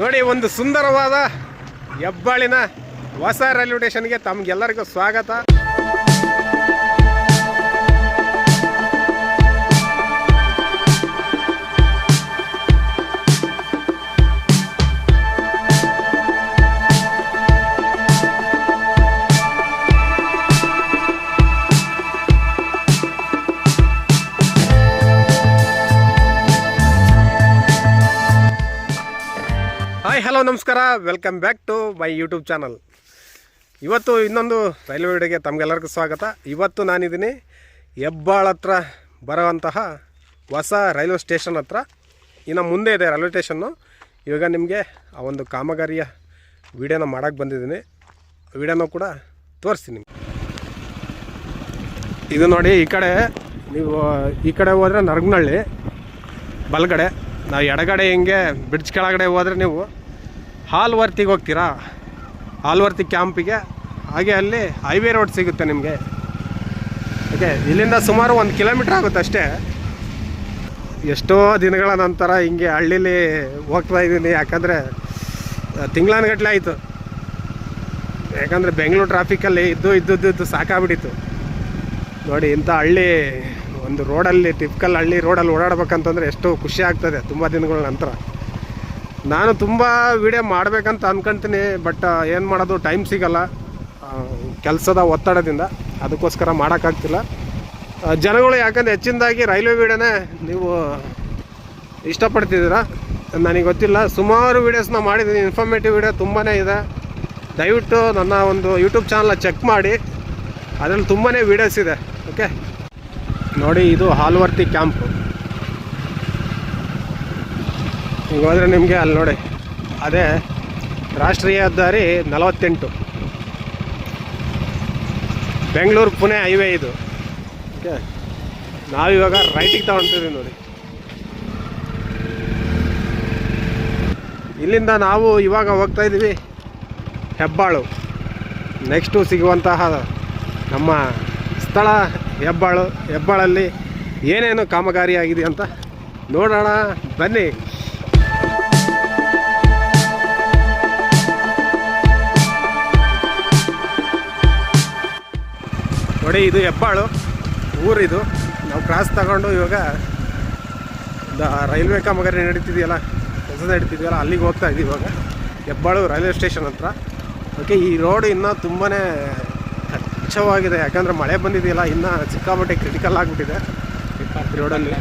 ನೋಡಿ ಒಂದು ಸುಂದರವಾದ ಹೆಬ್ಬಾಳಿನ ಹೊಸ ರೈಲ್ವೆ ಸ್ಟೇಷನ್ಗೆ ತಮ್ಗೆಲ್ಲರಿಗೂ ಸ್ವಾಗತ. ಹಲೋ, ನಮಸ್ಕಾರ. Welcome back to my YouTube channel ಇವತ್ತು ಇನ್ನೊಂದು ರೈಲ್ವೆ ವಿಡಿಯೋಗೆ ತಮಗೆಲ್ಲರಿಗೂ ಸ್ವಾಗತ. ಇವತ್ತು ನಾನಿದ್ದೀನಿ ಹೆಬ್ಬಾಳ ಹತ್ರ ಬರೋವಂತಹ ಹೊಸ ರೈಲ್ವೆ ಸ್ಟೇಷನ್ ಹತ್ರ. ಇನ್ನು ಮುಂದೆ ಇದೆ ರೈಲ್ವೆ ಸ್ಟೇಷನ್ನು. ಇವಾಗ ನಿಮಗೆ ಆ ಒಂದು ಕಾಮಗಾರಿಯ ವಿಡಿಯೋನ ಮಾಡೋಕ್ಕೆ ಬಂದಿದ್ದೀನಿ. ವಿಡಿಯೋನ ಕೂಡ ತೋರಿಸ್ತೀನಿ ಇದು ನೋಡಿ, ಈ ಕಡೆ ನೀವು, ಈ ಕಡೆ ಹೋದರೆ ನರಗನಹಳ್ಳಿ ಬಲಗಡೆ. ನಾವು ಎಡಗಡೆ ಹಿಂಗೆ ಬ್ರಿಡ್ಜ್ ಕೆಳಗಡೆ ಹೋದರೆ ನೀವು ಹಾಲ್ವರ್ತಿಗೆ ಹೋಗ್ತೀರಾ? ಹಾಲ್ವರ್ತಿ ಕ್ಯಾಂಪಿಗೆ? ಹಾಗೆ ಅಲ್ಲಿ ಹೈವೇ ರೋಡ್ ಸಿಗುತ್ತೆ ನಿಮಗೆ. ಓಕೆ, ಇಲ್ಲಿಂದ ಸುಮಾರು ಒಂದು ಕಿಲೋಮೀಟ್ರ್ ಆಗುತ್ತೆ ಅಷ್ಟೇ. ಎಷ್ಟೋ ದಿನಗಳ ನಂತರ ಹಿಂಗೆ ಹಳ್ಳೀಲಿ ಹೋಗ್ತಾ ಇದ್ದೀನಿ. ಯಾಕಂದರೆ, ತಿಂಗಳಾನುಗಟ್ಲೆ ಆಯಿತು. ಯಾಕಂದರೆ ಬೆಂಗಳೂರು ಟ್ರಾಫಿಕಲ್ಲಿ ಇದ್ದು ಇದ್ದು ಇದ್ದು ಸಾಕಾಗ್ಬಿಟ್ಟಿತ್ತು. ನೋಡಿ, ಇಂಥ ಹಳ್ಳಿ, ಒಂದು ರೋಡಲ್ಲಿ ಟಿಪ್ಕಲ್ ಹಳ್ಳಿ ರೋಡಲ್ಲಿ ಓಡಾಡ್ಬೇಕಂತಂದ್ರೆ ಎಷ್ಟು ಖುಷಿ ಆಗ್ತದೆ ತುಂಬ ದಿನಗಳ ನಂತರ. ನಾನು ತುಂಬ ವಿಡಿಯೋ ಮಾಡಬೇಕಂತ ಅಂದ್ಕೊಂತೀನಿ ಬಟ್ ಏನು ಮಾಡೋದು ಟೈಮ್ ಸಿಗಲ್ಲ. ಕೆಲಸದ ಒತ್ತಡದಿಂದ ಅದಕ್ಕೋಸ್ಕರ ಮಾಡೋಕ್ಕಾಗ್ತಿಲ್ಲ. ಜನಗಳು ಯಾಕಂದ್ರೆ ಹೆಚ್ಚಿನದಾಗಿ ರೈಲ್ವೆ ವಿಡಿಯೋನೇ ನೀವು ಇಷ್ಟಪಡ್ತಿದ್ದೀರಾ? ನನಗೆ ಗೊತ್ತಿಲ್ಲ. ಸುಮಾರು ವೀಡಿಯೋಸ್ನ ಮಾಡಿದ್ದೀನಿ. ಇನ್ಫಾರ್ಮೇಟಿವ್ ವಿಡಿಯೋ ತುಂಬಾ ಇದೆ. ದಯವಿಟ್ಟು ನನ್ನ ಒಂದು ಯೂಟ್ಯೂಬ್ ಚಾನಲ್ ಚೆಕ್ ಮಾಡಿ. ಅದರಲ್ಲಿ ತುಂಬಾ ವೀಡಿಯೋಸ್ ಇದೆ. ಓಕೆ ನೋಡಿ, ಇದು ಹಾಲ್ವರ್ತಿ ಕ್ಯಾಂಪ್ ಈಗ ಹೋದರೆ ನಿಮಗೆ ಅಲ್ಲಿ ನೋಡಿ. ಅದೇ ರಾಷ್ಟ್ರೀಯ ಹೆದ್ದಾರಿ ನಲವತ್ತೆಂಟು. ಬೆಂಗಳೂರು, ಪುಣೆ ಹೈವೇ ಇದು. ಓಕೆ? ನಾವಿವಾಗ ರೈಟಿಗೆ ತಗೊಂತೀವಿ ನೋಡಿ. ಇಲ್ಲಿಂದ ನಾವು ಇವಾಗ ಹೋಗ್ತಾ ಇದ್ದೀವಿ ಹೆಬ್ಬಾಳು. ನೆಕ್ಸ್ಟು ಸಿಗುವಂತಹ ನಮ್ಮ ಸ್ಥಳ ಹೆಬ್ಬಾಳು. ಹೆಬ್ಬಾಳಲ್ಲಿ ಏನೇನು ಕಾಮಗಾರಿ ಆಗಿದೆ ಅಂತ ನೋಡೋಣ. ಬನ್ನಿ. ನೋಡಿ ಇದು ಹೆಬ್ಬಾಳು. ಊರಿದು. ನಾವು ಕ್ರಾಸ್ ತಗೊಂಡು ಇವಾಗ ದ ರೈಲ್ವೆ ಕಾಮಗಾರಿ ನಡೀತಿದೆಯಲ್ಲ ಕೆಲಸ ನಡೀತಿದೆಯಲ್ಲ ಅಲ್ಲಿಗೆ ಹೋಗ್ತಾ ಇದ್ದೀವಿ ಇವಾಗ. ಹೆಬ್ಬಾಳು ರೈಲ್ವೆ ಸ್ಟೇಷನ್ ಹತ್ರ. ಓಕೆ ಈ ರೋಡ್ ಇನ್ನೂ ತುಂಬಾ ಕಚ್ಚವಾಗಿದೆ. ಯಾಕಂದರೆ ಮಳೆ ಬಂದಿದೆಯಲ್ಲ ಇನ್ನೂ ಸಿಕ್ಕಾಪಟ್ಟೆ ಕ್ರಿಟಿಕಲ್ ಆಗಿಬಿಟ್ಟಿದೆ. ರೋಡಲ್ಲಿ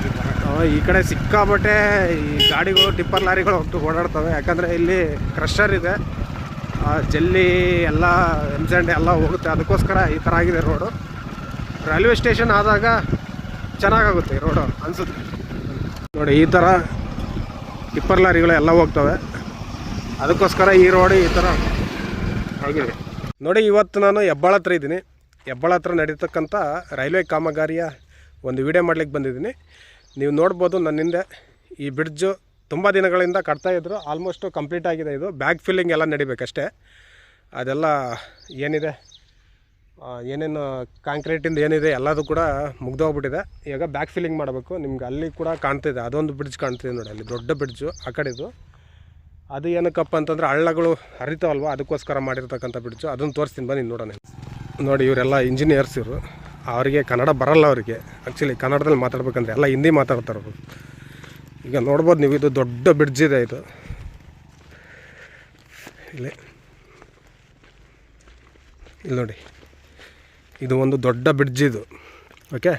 ಈ ಕಡೆ ಸಿಕ್ಕಾಪಟ್ಟೆ ಈ ಗಾಡಿಗಳು ಟಿಪ್ಪರ್ ಲಾರಿಗಳು ಹೋಗ್ತು ಓಡಾಡ್ತವೆ. ಯಾಕಂದರೆ ಇಲ್ಲಿ ಕ್ರಷರ್ ಇದೆ. ಜಲ್ಲಿ ಎಲ್ಲ ಎಮ್ಸೆಂಡ್ ಎಲ್ಲ ಹೋಗುತ್ತೆ. ಅದಕ್ಕೋಸ್ಕರ ಈ ಥರ ಆಗಿದೆ ರೋಡು ರೈಲ್ವೆ ಸ್ಟೇಷನ್ ಆದಾಗ ಚೆನ್ನಾಗಾಗುತ್ತೆ ರೋಡು ಅನಿಸುತ್ತೆ. ನೋಡಿ, ಈ ಥರ ಟಿಪ್ಪರ್ ಲಾರಿಗಳು ಎಲ್ಲ ಹೋಗ್ತವೆ. ಅದಕ್ಕೋಸ್ಕರ ಈ ರೋಡ್ ಈ ಥರ ಆಗಿದೆ. ನೋಡಿ, ಇವತ್ತು ನಾನು ಹೆಬ್ಬಾಳ ಹತ್ರ ಇದ್ದೀನಿ. ಹೆಬ್ಬಾಳ ಹತ್ರ ನಡೀತಕ್ಕಂಥ ರೈಲ್ವೆ ಕಾಮಗಾರಿಯ ಒಂದು ವಿಡಿಯೋ ಮಾಡ್ಲಿಕ್ಕೆ ಬಂದಿದ್ದೀನಿ. ನೀವು ನೋಡ್ಬೋದು ನನ್ನ ಹಿಂದೆ ಈ ಬ್ರಿಡ್ಜು ತುಂಬ ದಿನಗಳಿಂದ ಕಟ್ತಾಯಿದ್ರು ಆಲ್ಮೋಸ್ಟು ಕಂಪ್ಲೀಟ್ ಆಗಿದೆ ಇದು. ಬ್ಯಾಗ್ ಫಿಲ್ಲಿಂಗ್ ಎಲ್ಲ ನಡಿಬೇಕಷ್ಟೇ. ಅದೆಲ್ಲ ಏನಿದೆ? ಏನೇನು ಕಾಂಕ್ರೀಟಿಂದ ಏನಿದೆ ಎಲ್ಲದು ಕೂಡ ಮುಗ್ದೋಗ್ಬಿಟ್ಟಿದೆ. ಈಗ ಬ್ಯಾಕ್ ಫಿಲ್ಲಿಂಗ್ ಮಾಡಬೇಕು. ನಿಮ್ಗೆ ಅಲ್ಲಿ ಕೂಡ ಕಾಣ್ತಿದೆ. ಅದೊಂದು ಬ್ರಿಡ್ಜ್ ಕಾಣ್ತಿದೆ ನೋಡಿ, ಅಲ್ಲಿ ದೊಡ್ಡ ಬ್ರಿಡ್ಜು ಆ ಕಡೆದು. ಅದು ಏನಕ್ಕಪ್ಪ ಅಂತಂದ್ರೆ ಹಳ್ಳಗಳು ಹರಿತಾವಲ್ವ, ಅದಕ್ಕೋಸ್ಕರ ಮಾಡಿರ್ತಕ್ಕಂಥ ಬ್ರಿಡ್ಜು ಅದನ್ನು ತೋರಿಸ್ತೀನಿ, ಬನ್ನಿ ನೋಡೋಣ. ನೋಡಿ, ಇವರೆಲ್ಲ ಇಂಜಿನಿಯರ್ಸ್ ಇವರು. ಅವರಿಗೆ ಕನ್ನಡ ಬರಲ್ಲ ಅವರಿಗೆ. ಆ್ಯಕ್ಚುಲಿ ಕನ್ನಡದಲ್ಲಿ ಮಾತಾಡ್ಬೇಕಂದ್ರೆ ಎಲ್ಲ ಹಿಂದಿ ಮಾತಾಡ್ತಾರೆ ಈಗ ನೋಡ್ಬೋದು ನೀವು, ಇದು ದೊಡ್ಡ ಬ್ರಿಡ್ಜ್ ಇದೆ ಇದು. ಇಲ್ಲಿ. ಇಲ್ಲಿ ನೋಡಿ. ಇದು ಒಂದು ದೊಡ್ಡ ಬ್ರಿಡ್ಜ್ ಇದು. ಓಕೆ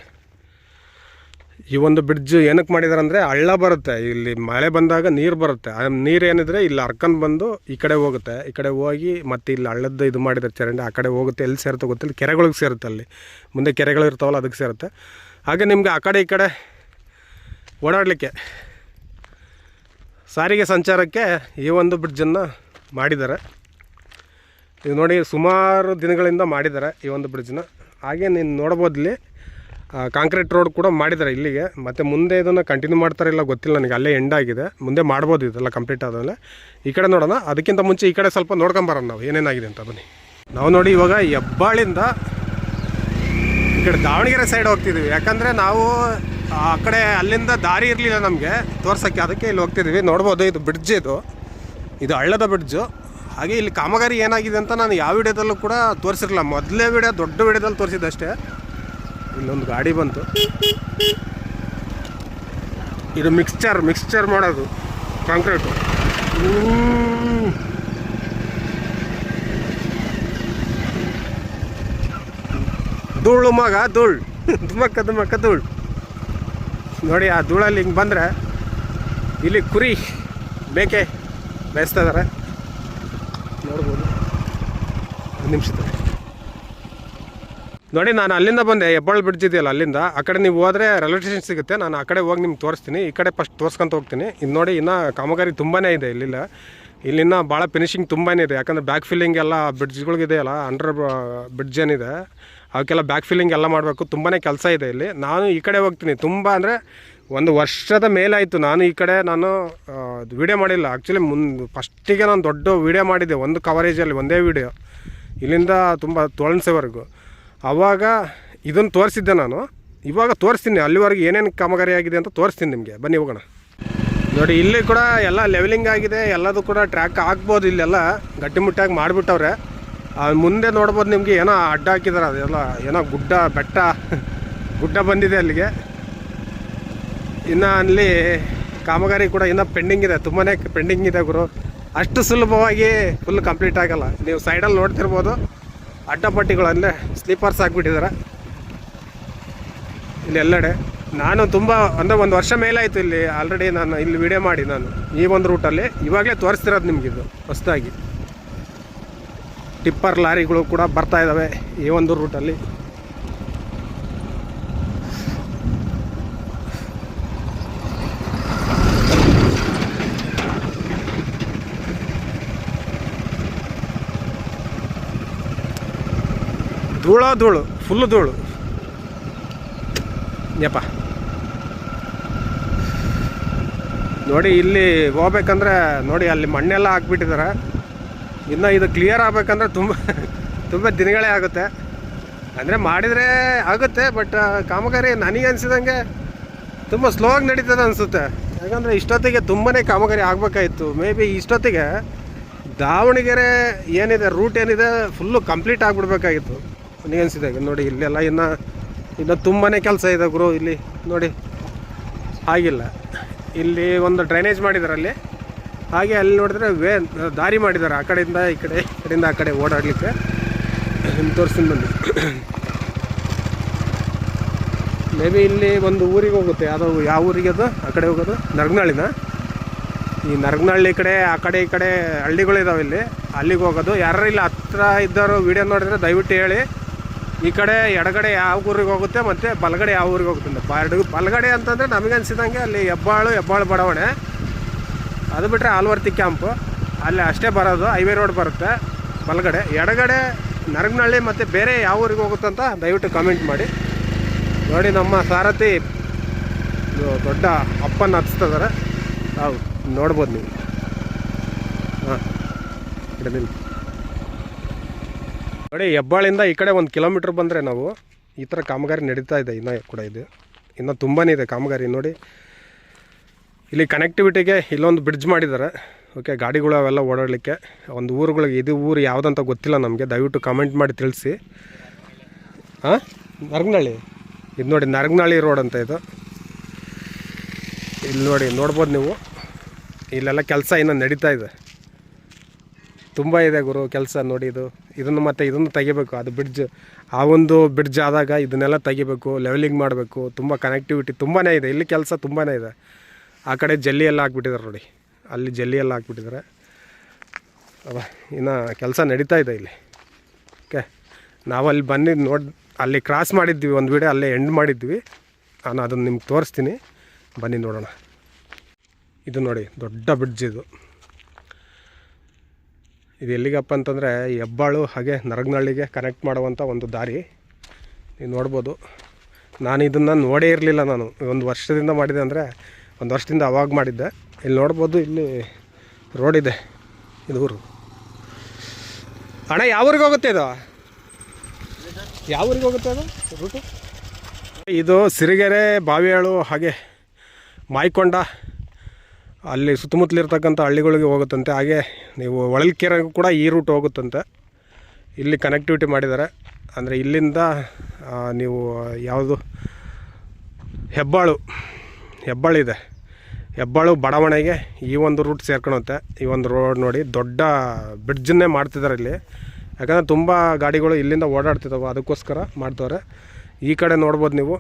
ಈ ಒಂದು ಬ್ರಿಡ್ಜ್ ಏನಕ್ಕೆ ಮಾಡಿದ್ದಾರೆ ಅಂದರೆ ಹಳ್ಳ ಬರುತ್ತೆ. ಇಲ್ಲಿ ಮಳೆ ಬಂದಾಗ ನೀರು ಬರುತ್ತೆ. ಆ ನೀರು ಏನಿದ್ರೆ ಇಲ್ಲಿ ಹರ್ಕೊಂಡು ಬಂದು ಈ ಕಡೆ ಹೋಗುತ್ತೆ. ಈ ಕಡೆ ಹೋಗಿ ಮತ್ತೆ ಇಲ್ಲಿ ಹಳ್ಳದ ಇದು ಮಾಡಿದ್ದಾರೆ ಚರಂಡಿ ಆ ಕಡೆ ಹೋಗುತ್ತೆ. ಎಲ್ಲಿ ಸೇರುತ್ತೆ ಗೊತ್ತಿಲ್ಲ. ಕೆರೆಗಳಿಗೆ ಸೇರುತ್ತೆ ಅಲ್ಲಿ. ಮುಂದೆ ಕೆರೆಗಳು ಇರ್ತಾವಲ್ಲ ಅದಕ್ಕೆ ಸೇರುತ್ತೆ. ಹಾಗೆ ನಿಮಗೆ ಆ ಕಡೆ ಈ ಕಡೆ ಓಡಾಡಲಿಕ್ಕೆ ಸಾರಿಗೆ ಸಂಚಾರಕ್ಕೆ ಈ ಒಂದು ಬ್ರಿಡ್ಜನ್ನು ಮಾಡಿದ್ದಾರೆ. ಇದು ನೋಡಿ ಸುಮಾರು ದಿನಗಳಿಂದ ಮಾಡಿದ್ದಾರೆ ಈ ಒಂದು ಬ್ರಿಡ್ಜ್ನ ಹಾಗೆ ನೀನು ನೋಡ್ಬೋದು ಇಲ್ಲಿ ಕಾಂಕ್ರೀಟ್ ರೋಡ್ ಕೂಡ ಮಾಡಿದ್ದಾರೆ ಇಲ್ಲಿಗೆ. ಮತ್ತು ಮುಂದೆ ಇದನ್ನು ಕಂಟಿನ್ಯೂ ಮಾಡ್ತಾರೆ ಇಲ್ಲ ಗೊತ್ತಿಲ್ಲ ನನಗೆ. ಅಲ್ಲೇ ಎಂಡ್ ಆಗಿದೆ. ಮುಂದೆ ಮಾಡ್ಬೋದು ಇದೆಲ್ಲ ಕಂಪ್ಲೀಟ್ ಆದಮೇಲೆ. ಈ ಕಡೆ ನೋಡೋಣ. ಅದಕ್ಕಿಂತ ಮುಂಚೆ ಈ ಕಡೆ ಸ್ವಲ್ಪ ನೋಡ್ಕೊಂಬರೋಣ ನಾವು. ಏನೇನಾಗಿದೆ ಅಂತ ಬನ್ನಿ. ನಾವು ನೋಡಿ ಇವಾಗ ಹೆಬ್ಬಾಳಿಂದ ಈ ಕಡೆ ದಾವಣಗೆರೆ ಸೈಡ್ ಹೋಗ್ತಿದ್ದೀವಿ ಯಾಕಂದರೆ ನಾವು, ಆ ಕಡೆ ಅಲ್ಲಿಂದ ದಾರಿ ಇರಲಿಲ್ಲ ನಮಗೆ. ತೋರ್ಸೋಕ್ಕೆ ಅದಕ್ಕೆ ಇಲ್ಲಿ ಹೋಗ್ತಿದ್ದೀವಿ ನೋಡ್ಬೋದು ಇದು ಬ್ರಿಡ್ಜ್ ಇದು. ಇದು ಹಳ್ಳದ ಬ್ರಿಡ್ಜು ಹಾಗೆ ಇಲ್ಲಿ ಕಾಮಗಾರಿ ಏನಾಗಿದೆ ಅಂತ ನಾನು ಯಾವ ವಿಡಿಯೋದಲ್ಲೂ ಕೂಡ ತೋರಿಸಿರಲಿಲ್ಲ. ಮೊದಲೇ ವಿಡಿಯೋ, ದೊಡ್ಡ ವಿಡಿಯೋದಲ್ಲಿ ತೋರಿಸಿದ್ದೆ ಅಷ್ಟೇ. ಇಲ್ಲೊಂದು ಗಾಡಿ ಬಂತು. ಇದು ಮಿಕ್ಸ್ಚರ್ ಮಿಕ್ಸ್ಚರ್ ಮಾಡೋದು. ಕಾಂಕ್ರೀಟು ಧೂಳು ಮಗ, ಧೂಳು. ಧುಮಕ್ಕ ಧುಮಕ್ಕ ಧೂಳು. ನೋಡಿ, ಆ ಧೂಳಲ್ಲಿ ಹಿಂಗೆ ಬಂದರೆ ಇಲ್ಲಿ ಕುರಿ ಮೇಕೆ ಬೇಯಿಸ್ತಾ ಇದ್ದಾರೆ ನೋಡ್ಬೋದು. ಒಂದು ನಿಮಿಷ. ನೋಡಿ, ನಾನು ಅಲ್ಲಿಂದ ಬಂದೆ. ಹೆಬ್ಬಾಳು ಬ್ರಿಡ್ಜ್ ಇದೆಯಲ್ಲ ಅಲ್ಲಿಂದ. ಆ ಕಡೆ ನೀವು ಹೋದರೆ ರೈಲ್ವೆ ಸ್ಟೇಷನ್ ಸಿಗುತ್ತೆ. ನಾನು ಆ ಕಡೆ ಹೋಗಿ ನಿಮ್ಗೆ ತೋರಿಸ್ತೀನಿ. ಈ ಕಡೆ ಫಸ್ಟ್ ತೋರ್ಸ್ಕೊಂತ ಹೋಗ್ತೀನಿ. ಇದು ನೋಡಿ, ಇನ್ನೂ ಕಾಮಗಾರಿ ತುಂಬಾ ಇದೆ ಇಲ್ಲಿಲ್ಲ. ಇಲ್ಲಿನ ಭಾಳ ಫಿನಿಶಿಂಗ್ ತುಂಬಾ ಇದೆ. ಯಾಕಂದರೆ ಬ್ಯಾಕ್ ಫಿಲ್ಲಿಂಗ್ ಎಲ್ಲ ಬ್ರಿಡ್ಜ್ಗಳಿದೆಯಲ್ಲ ಅಂಡರ್ ಬ್ರಿಡ್ಜ್ ಏನಿದೆ, ಅವಕ್ಕೆಲ್ಲ ಬ್ಯಾಕ್ ಫಿಲ್ಲಿಂಗ್ ಎಲ್ಲ ಮಾಡಬೇಕು. ತುಂಬಾ ಕೆಲಸ ಇದೆ ಇಲ್ಲಿ. ನಾನು ಈ ಕಡೆ ಹೋಗ್ತೀನಿ. ತುಂಬ ಅಂದರೆ ಒಂದು ವರ್ಷದ ಮೇಲಾಯಿತು. ನಾನು ಈ ಕಡೆ ನಾನು ವಿಡಿಯೋ ಮಾಡಿಲ್ಲ. ಆ್ಯಕ್ಚುಲಿ ಮುಂದೆ ಫಸ್ಟಿಗೆ ನಾನು ದೊಡ್ಡ ವಿಡಿಯೋ ಮಾಡಿದ್ದೆ. ಒಂದು ಕವರೇಜಲ್ಲಿ ಒಂದೇ ವಿಡಿಯೋ ಇಲ್ಲಿಂದ ತುಂಬ ತೊಳನ್ಸೆವರೆಗೂ ಆವಾಗ ಇದನ್ನು ತೋರಿಸಿದ್ದೆ ನಾನು. ಇವಾಗ ತೋರಿಸ್ತೀನಿ. ಅಲ್ಲಿವರೆಗೆ ಏನೇನು ಕಾಮಗಾರಿ ಆಗಿದೆ ಅಂತ ತೋರಿಸ್ತೀನಿ ನಿಮಗೆ. ಬನ್ನಿ ಹೋಗೋಣ. ನೋಡಿ, ಇಲ್ಲಿ ಕೂಡ ಎಲ್ಲ ಲೆವೆಲಿಂಗ್ ಆಗಿದೆ. ಎಲ್ಲದು ಕೂಡ ಟ್ರ್ಯಾಕ್ ಆಗ್ಬೋದು ಇಲ್ಲೆಲ್ಲ. ಗಟ್ಟಿಮುಟ್ಟಾಗಿ ಮಾಡಿಬಿಟ್ಟವ್ರೆ. ಮುಂದೆ ನೋಡ್ಬೋದು ನಿಮಗೆ ಏನೋ ಅಡ್ಡ ಹಾಕಿದಾರೆ. ಅದೆಲ್ಲ ಏನೋ ಗುಡ್ಡ, ಬೆಟ್ಟ. ಗುಡ್ಡ ಬಂದಿದೆ ಅಲ್ಲಿಗೆ. ಇನ್ನು ಅಲ್ಲಿ ಕಾಮಗಾರಿ ಕೂಡ ಇನ್ನೂ ಪೆಂಡಿಂಗ್ ಇದೆ. ತುಂಬಾ ಪೆಂಡಿಂಗ್ ಇದೆ ಗುರು. ಅಷ್ಟು ಸುಲಭವಾಗಿ ಫುಲ್ ಕಂಪ್ಲೀಟ್ ಆಗಲ್ಲ. ನೀವು ಸೈಡಲ್ಲಿ ನೋಡ್ತಿರ್ಬೋದು. ಅಡ್ಡಪಟ್ಟಿಗಳಲ್ಲೇ ಸ್ಲೀಪರ್ಸ್ ಹಾಕ್ಬಿಟ್ಟಿದ್ದಾರೆ ಇಲ್ಲಿ ಎಲ್ಲೆಡೆ. ನಾನು ತುಂಬ, ಅಂದರೆ ಒಂದು ವರ್ಷ ಮೇಲಾಯಿತು ಇಲ್ಲಿ ಆಲ್ರೆಡಿ ನಾನು ಇಲ್ಲಿ ವಿಡಿಯೋ ಮಾಡಿ ನಾನು ಈ ಒಂದು ರೂಟಲ್ಲಿ ಇವಾಗಲೇ ತೋರಿಸ್ತಿರೋದು ನಿಮಗಿದು ಹೊಸದಾಗಿ. ಟಿಪ್ಪರ್ ಲಾರಿಗಳು ಕೂಡ ಬರ್ತಾ ಇದ್ದಾವೆ ಈ ಒಂದು ರೂಟಲ್ಲಿ ಧೂಳ ಧೂಳು ಫುಲ್ ಧೂಳು. ಯಪ್ಪ. ನೋಡಿ ಇಲ್ಲಿ ಹೋಗ್ಬೇಕಂದ್ರೆ ನೋಡಿ ಅಲ್ಲಿ ಮಣ್ಣೆಲ್ಲ ಹಾಕ್ಬಿಟ್ಟಿದ್ದಾರೆ. ಇನ್ನು ಇದು ಕ್ಲಿಯರ್ ಆಗಬೇಕಂದ್ರೆ ತುಂಬ ತುಂಬ ದಿನಗಳೇ ಆಗುತ್ತೆ. ಅಂದರೆ ಮಾಡಿದರೆ ಆಗುತ್ತೆ ಬಟ್ ಕಾಮಗಾರಿ ನನಗೆ ಅನಿಸಿದಂಗೆ ತುಂಬ ಸ್ಲೋ ಆಗಿ ನಡೀತದೆ ಅನಿಸುತ್ತೆ. ಯಾಕಂದರೆ ಇಷ್ಟೊತ್ತಿಗೆ ತುಂಬಾ ಕಾಮಗಾರಿ ಆಗಬೇಕಾಯಿತು. ಮೇ ಬಿ ಇಷ್ಟೊತ್ತಿಗೆ ದಾವಣಗೆರೆ ಏನಿದೆ ರೂಟ್ ಏನಿದೆ ಫುಲ್ಲು ಕಂಪ್ಲೀಟ್ ಆಗಿಬಿಡ್ಬೇಕಾಗಿತ್ತು. ನನಗೆ ಅನಿಸಿದಾಗ ನೋಡಿ, ಇಲ್ಲೆಲ್ಲ ಇನ್ನು ಇನ್ನು ತುಂಬಾ ಕೆಲಸ ಇದೆ ಗುರು, ಇಲ್ಲಿ ನೋಡಿ. ಆಗಿಲ್ಲ ಇಲ್ಲಿ ಒಂದು ಡ್ರೈನೇಜ್ ಮಾಡಿದ್ದಾರೆ ಅಲ್ಲಿ. ಹಾಗೆ ಅಲ್ಲಿ ನೋಡಿದ್ರೆ ವೇ, ದಾರಿ ಮಾಡಿದ್ದಾರೆ ಆ ಕಡೆಯಿಂದ ಈ ಕಡೆ, ಈ ಕಡೆಯಿಂದ ಆ ಕಡೆ ಓಡಾಡಲಿಕ್ಕೆ. ತೋರಿಸ್ತೀನಿ ಬಂದು ಮೇ ಬಿ ಇಲ್ಲಿ ಒಂದು ಊರಿಗೆ ಹೋಗುತ್ತೆ. ಅದು ಯಾವ ಊರಿಗೆ ಅದು? ಆ ಕಡೆ ಹೋಗೋದು? ನರಗನಹಳ್ಳಿನ? ಈ ನರಗನಹಳ್ಳಿ ಕಡೆ, ಆ ಕಡೆ ಈ ಕಡೆ ಹಳ್ಳಿಗಳಿದಾವೆ ಇಲ್ಲಿ. ಅಲ್ಲಿಗೆ ಹೋಗೋದು. ಯಾರು ಇಲ್ಲಿ ಹತ್ರ ಇದ್ದವರು ವಿಡಿಯೋ ನೋಡಿದ್ರೆ ದಯವಿಟ್ಟು ಹೇಳಿ. ಈ ಕಡೆ ಎಡಗಡೆ ಯಾವ ಊರಿಗೆ ಹೋಗುತ್ತೆ ಮತ್ತು ಬಲಗಡೆ ಯಾವ ಊರಿಗೆ ಹೋಗುತ್ತೆ ಬಡ ಬಲಗಡೆ ಅಂತಂದರೆ ನಮಗೆ ಅನಿಸಿದಂಗೆ ಅಲ್ಲಿ ಹೆಬ್ಬಾಳು ಹೆಬ್ಬಾಳು ಬಡಾವಣೆ. ಅದು ಬಿಟ್ಟರೆ ಆಲ್ವರ್ತಿ ಕ್ಯಾಂಪು ಅಲ್ಲಿ ಅಷ್ಟೇ ಬರೋದು, ಹೈವೇ ರೋಡ್ ಬರುತ್ತೆ ಬಲಗಡೆ. ಎಡಗಡೆ ನರಗನಹಳ್ಳಿ ಮತ್ತು ಬೇರೆ ಯಾವ ಊರಿಗೆ ಹೋಗುತ್ತೆ ಅಂತ ದಯವಿಟ್ಟು ಕಾಮೆಂಟ್ ಮಾಡಿ. ನೋಡಿ ನಮ್ಮ ಸಾರಥಿ ದೊಡ್ಡ ಅಪ್ಪನ ಹಚ್ತಿದ್ದಾರೆ ಹೌದು ನೋಡ್ಬೋದು ನೀವು. ಹಾಂ ಇಡಲಿಲ್ಲ ನೋಡಿ ಹೆಬ್ಬಾಳಿಂದ ಈ ಕಡೆ ಒಂದು ಕಿಲೋಮೀಟ್ರ್ ಬಂದರೆ ನಾವು ಈ ಥರ ಕಾಮಗಾರಿ ನಡೀತಾ ಇದೆ ಇನ್ನೂ ಕೂಡ ಇದು. ಇನ್ನೂ ತುಂಬಾ ಇದೆ ಕಾಮಗಾರಿ ನೋಡಿ. ಇಲ್ಲಿ ಕನೆಕ್ಟಿವಿಟಿಗೆ ಇಲ್ಲೊಂದು ಬ್ರಿಡ್ಜ್ ಮಾಡಿದ್ದಾರೆ ಓಕೆ ಗಾಡಿಗಳು ಅವೆಲ್ಲ ಓಡಾಡಲಿಕ್ಕೆ. ಒಂದು ಊರುಗಳಿಗೆ ಇದು ಊರು ಯಾವುದಂತ ಗೊತ್ತಿಲ್ಲ ನಮಗೆ. ದಯವಿಟ್ಟು ಕಾಮೆಂಟ್ ಮಾಡಿ ತಿಳಿಸಿ. ಹಾಂ ನರಗನಹಳ್ಳಿ? ಇದು ನೋಡಿ ನರಗನಹಳ್ಳಿ ರೋಡ್ ಅಂತ ಇದು. ಇಲ್ಲಿ ನೋಡಿ ನೋಡ್ಬೋದು ನೀವು. ಇಲ್ಲೆಲ್ಲ ಕೆಲಸ ಇನ್ನೂ ನಡೀತಾ ಇದೆ. ತುಂಬ ಇದೆ ಗುರು ಕೆಲಸ ನೋಡಿ ಇದು. ಇದನ್ನು ಮತ್ತೆ ಇದನ್ನು ತೆಗಿಬೇಕು, ಅದು ಬ್ರಿಡ್ಜ್ ಆ ಒಂದು ಬ್ರಿಡ್ಜ್ ಆದಾಗ ಇದನ್ನೆಲ್ಲ ತೆಗಿಬೇಕು ಲೆವೆಲಿಂಗ್ ಮಾಡಬೇಕು, ತುಂಬ ಕನೆಕ್ಟಿವಿಟಿ ತುಂಬಾ ಇದೆ. ಇಲ್ಲಿ ಕೆಲಸ ತುಂಬಾ ಇದೆ. ಆ ಕಡೆ ಜಲ್ಲಿ ಎಲ್ಲ ಹಾಕ್ಬಿಟ್ಟಿದ್ದಾರೆ ನೋಡಿ. ಅಲ್ಲಿ ಜಲ್ಲಿ ಎಲ್ಲ ಹಾಕ್ಬಿಟ್ಟಿದ್ದಾರೆ ಅವ ಇನ್ನು ಕೆಲಸ ನಡೀತಾ ಇದೆ ಇಲ್ಲಿ. ಓಕೆ, ನಾವು ಅಲ್ಲಿ ಬಂದಿದ್ದು ನೋಡಿ, ಅಲ್ಲಿ ಕ್ರಾಸ್ ಮಾಡಿದ್ವಿ ಒಂದು ವೀಡಿಯೋ ಅಲ್ಲೇ ಎಂಡ್ ಮಾಡಿದ್ವಿ ನಾನು ಅದನ್ನು ನಿಮ್ಗೆ ತೋರಿಸ್ತೀನಿ. ಬನ್ನಿ ನೋಡೋಣ. ಇದು ನೋಡಿ, ದೊಡ್ಡ ಬ್ರಿಡ್ಜ್ ಇದು. ಇದು ಎಲ್ಲಿಗಪ್ಪ ಅಂತಂದರೆ ಹೆಬ್ಬಾಳು ಹಾಗೆ ನರಗನಹಳ್ಳಿಗೆ ಕನೆಕ್ಟ್ ಮಾಡುವಂಥ ಒಂದು ದಾರಿ. ನೀವು ನೋಡ್ಬೋದು. ನಾನು ಇದನ್ನು ನೋಡೇ ಇರಲಿಲ್ಲ ನಾನು. ಒಂದು ವರ್ಷದಿಂದ ಮಾಡಿದೆ ಅಂದರೆ ಒಂದು ವರ್ಷದಿಂದ ಅವಾಗ ಮಾಡಿದ್ದೆ. ಇಲ್ಲಿ ನೋಡ್ಬೋದು ಇಲ್ಲಿ ರೋಡ್ ಇದೆ. ಇದು ಊರು. ಅಣ್ಣ, ಯಾವ ಊರಿಗೆ ಹೋಗುತ್ತೆ ಇದು? ಯಾವ ಊರಿಗೆ ಹೋಗುತ್ತೆ ಅದು? ರೂಟು ಇದು ಸಿರಿಗೆರೆ, ಬಾವಿಯಾಳು ಹಾಗೆ ಮಾಯ್ಕೊಂಡ ಅಲ್ಲಿ ಸುತ್ತಮುತ್ತಲಿರ್ತಕ್ಕಂಥ ಹಳ್ಳಿಗಳಿಗೆ ಹೋಗುತ್ತಂತೆ. ಹಾಗೆ ನೀವು ಹೊಳಲ್ಕೆರೆಗೂ ಕೂಡ ಈ ರೂಟ್ ಹೋಗುತ್ತಂತೆ. ಇಲ್ಲಿ ಕನೆಕ್ಟಿವಿಟಿ ಮಾಡಿದ್ದಾರೆ. ಅಂದರೆ ಇಲ್ಲಿಂದ ನೀವು ಯಾವುದು? ಹೆಬ್ಬಾಳು. ಹೆಬ್ಬಾಳಿದೆ ಹೆಬ್ಬಾಳು ಬಡಾವಣೆಗೆ ಈ ಒಂದು ರೂಟ್ ಸೇರ್ಕೊಳುತ್ತೆ ಈ ಒಂದು ರೋಡ್ ನೋಡಿ ದೊಡ್ಡ ಬ್ರಿಡ್ಜನ್ನೇ ಮಾಡ್ತಿದ್ದಾರೆ ಇಲ್ಲಿ. ಯಾಕಂದರೆ ತುಂಬ ಗಾಡಿಗಳು ಇಲ್ಲಿಂದ ಓಡಾಡ್ತಿದ್ದಾವೆ ಅದಕ್ಕೋಸ್ಕರ ಮಾಡ್ತವ್ರೆ. ಈ ಕಡೆ ನೋಡ್ಬೋದು ನೀವು.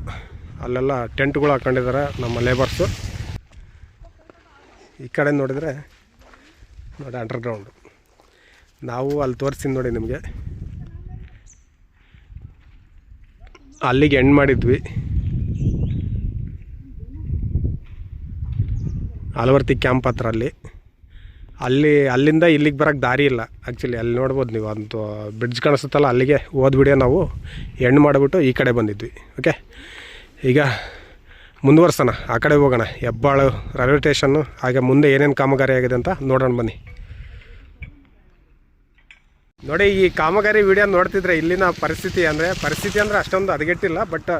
ಅಲ್ಲೆಲ್ಲ ಟೆಂಟ್ಗಳು ಹಾಕೊಂಡಿದ್ದಾರೆ ನಮ್ಮ ಲೇಬರ್ಸು ಈ ಕಡೆ ನೋಡಿದರೆ ನೋಡಿ ಅಂಡರ್ಗ್ರೌಂಡು ನಾವು ಅಲ್ಲಿ ತೋರಿಸ್ತೀನಿ ನೋಡಿ ನಿಮಗೆ. ಅಲ್ಲಿಗೆ ಎಂಡ್ ಮಾಡಿದ್ವಿ. ಆಲವರ್ತಿ ಕ್ಯಾಂಪ್ ಹತ್ರ ಅಲ್ಲಿ. ಅಲ್ಲಿ, ಅಲ್ಲಿಂದ ಇಲ್ಲಿಗೆ ಬರೋಕ್ಕೆ ದಾರಿ ಇಲ್ಲ. ಆ್ಯಕ್ಚುಲಿ ಅಲ್ಲಿ ನೋಡ್ಬೋದು ನೀವು ಒಂದು ಬ್ರಿಡ್ಜ್ ಕಾಣಿಸುತ್ತಲ್ಲ, ಅಲ್ಲಿಗೆ ಹೋದ್ಬಿಡಿಯೋ ನಾವು ಎಂಡ್ ಮಾಡಿಬಿಟ್ಟು ಈ ಕಡೆ ಬಂದಿದ್ವಿ. ಓಕೆ ಈಗ ಮುಂದುವರ್ಸೋಣ, ಆ ಕಡೆ ಹೋಗೋಣ. ಹೆಬ್ಬಾಳು ರೈಲ್ವೆ ಸ್ಟೇಷನ್ನು, ಹಾಗೆ ಮುಂದೆ ಏನೇನು ಕಾಮಗಾರಿ ಆಗಿದೆ ಅಂತ ನೋಡೋಣ ಬನ್ನಿ. ನೋಡಿ, ಈ ಕಾಮಗಾರಿ ವಿಡಿಯೋ ನೋಡ್ತಿದ್ರೆ ಇಲ್ಲಿನ ಪರಿಸ್ಥಿತಿ ಅಂದರೆ ಪರಿಸ್ಥಿತಿ ಅಂದರೆ ಅಷ್ಟೊಂದು ಹದಗೆಟ್ಟಿಲ್ಲ, ಬಟ್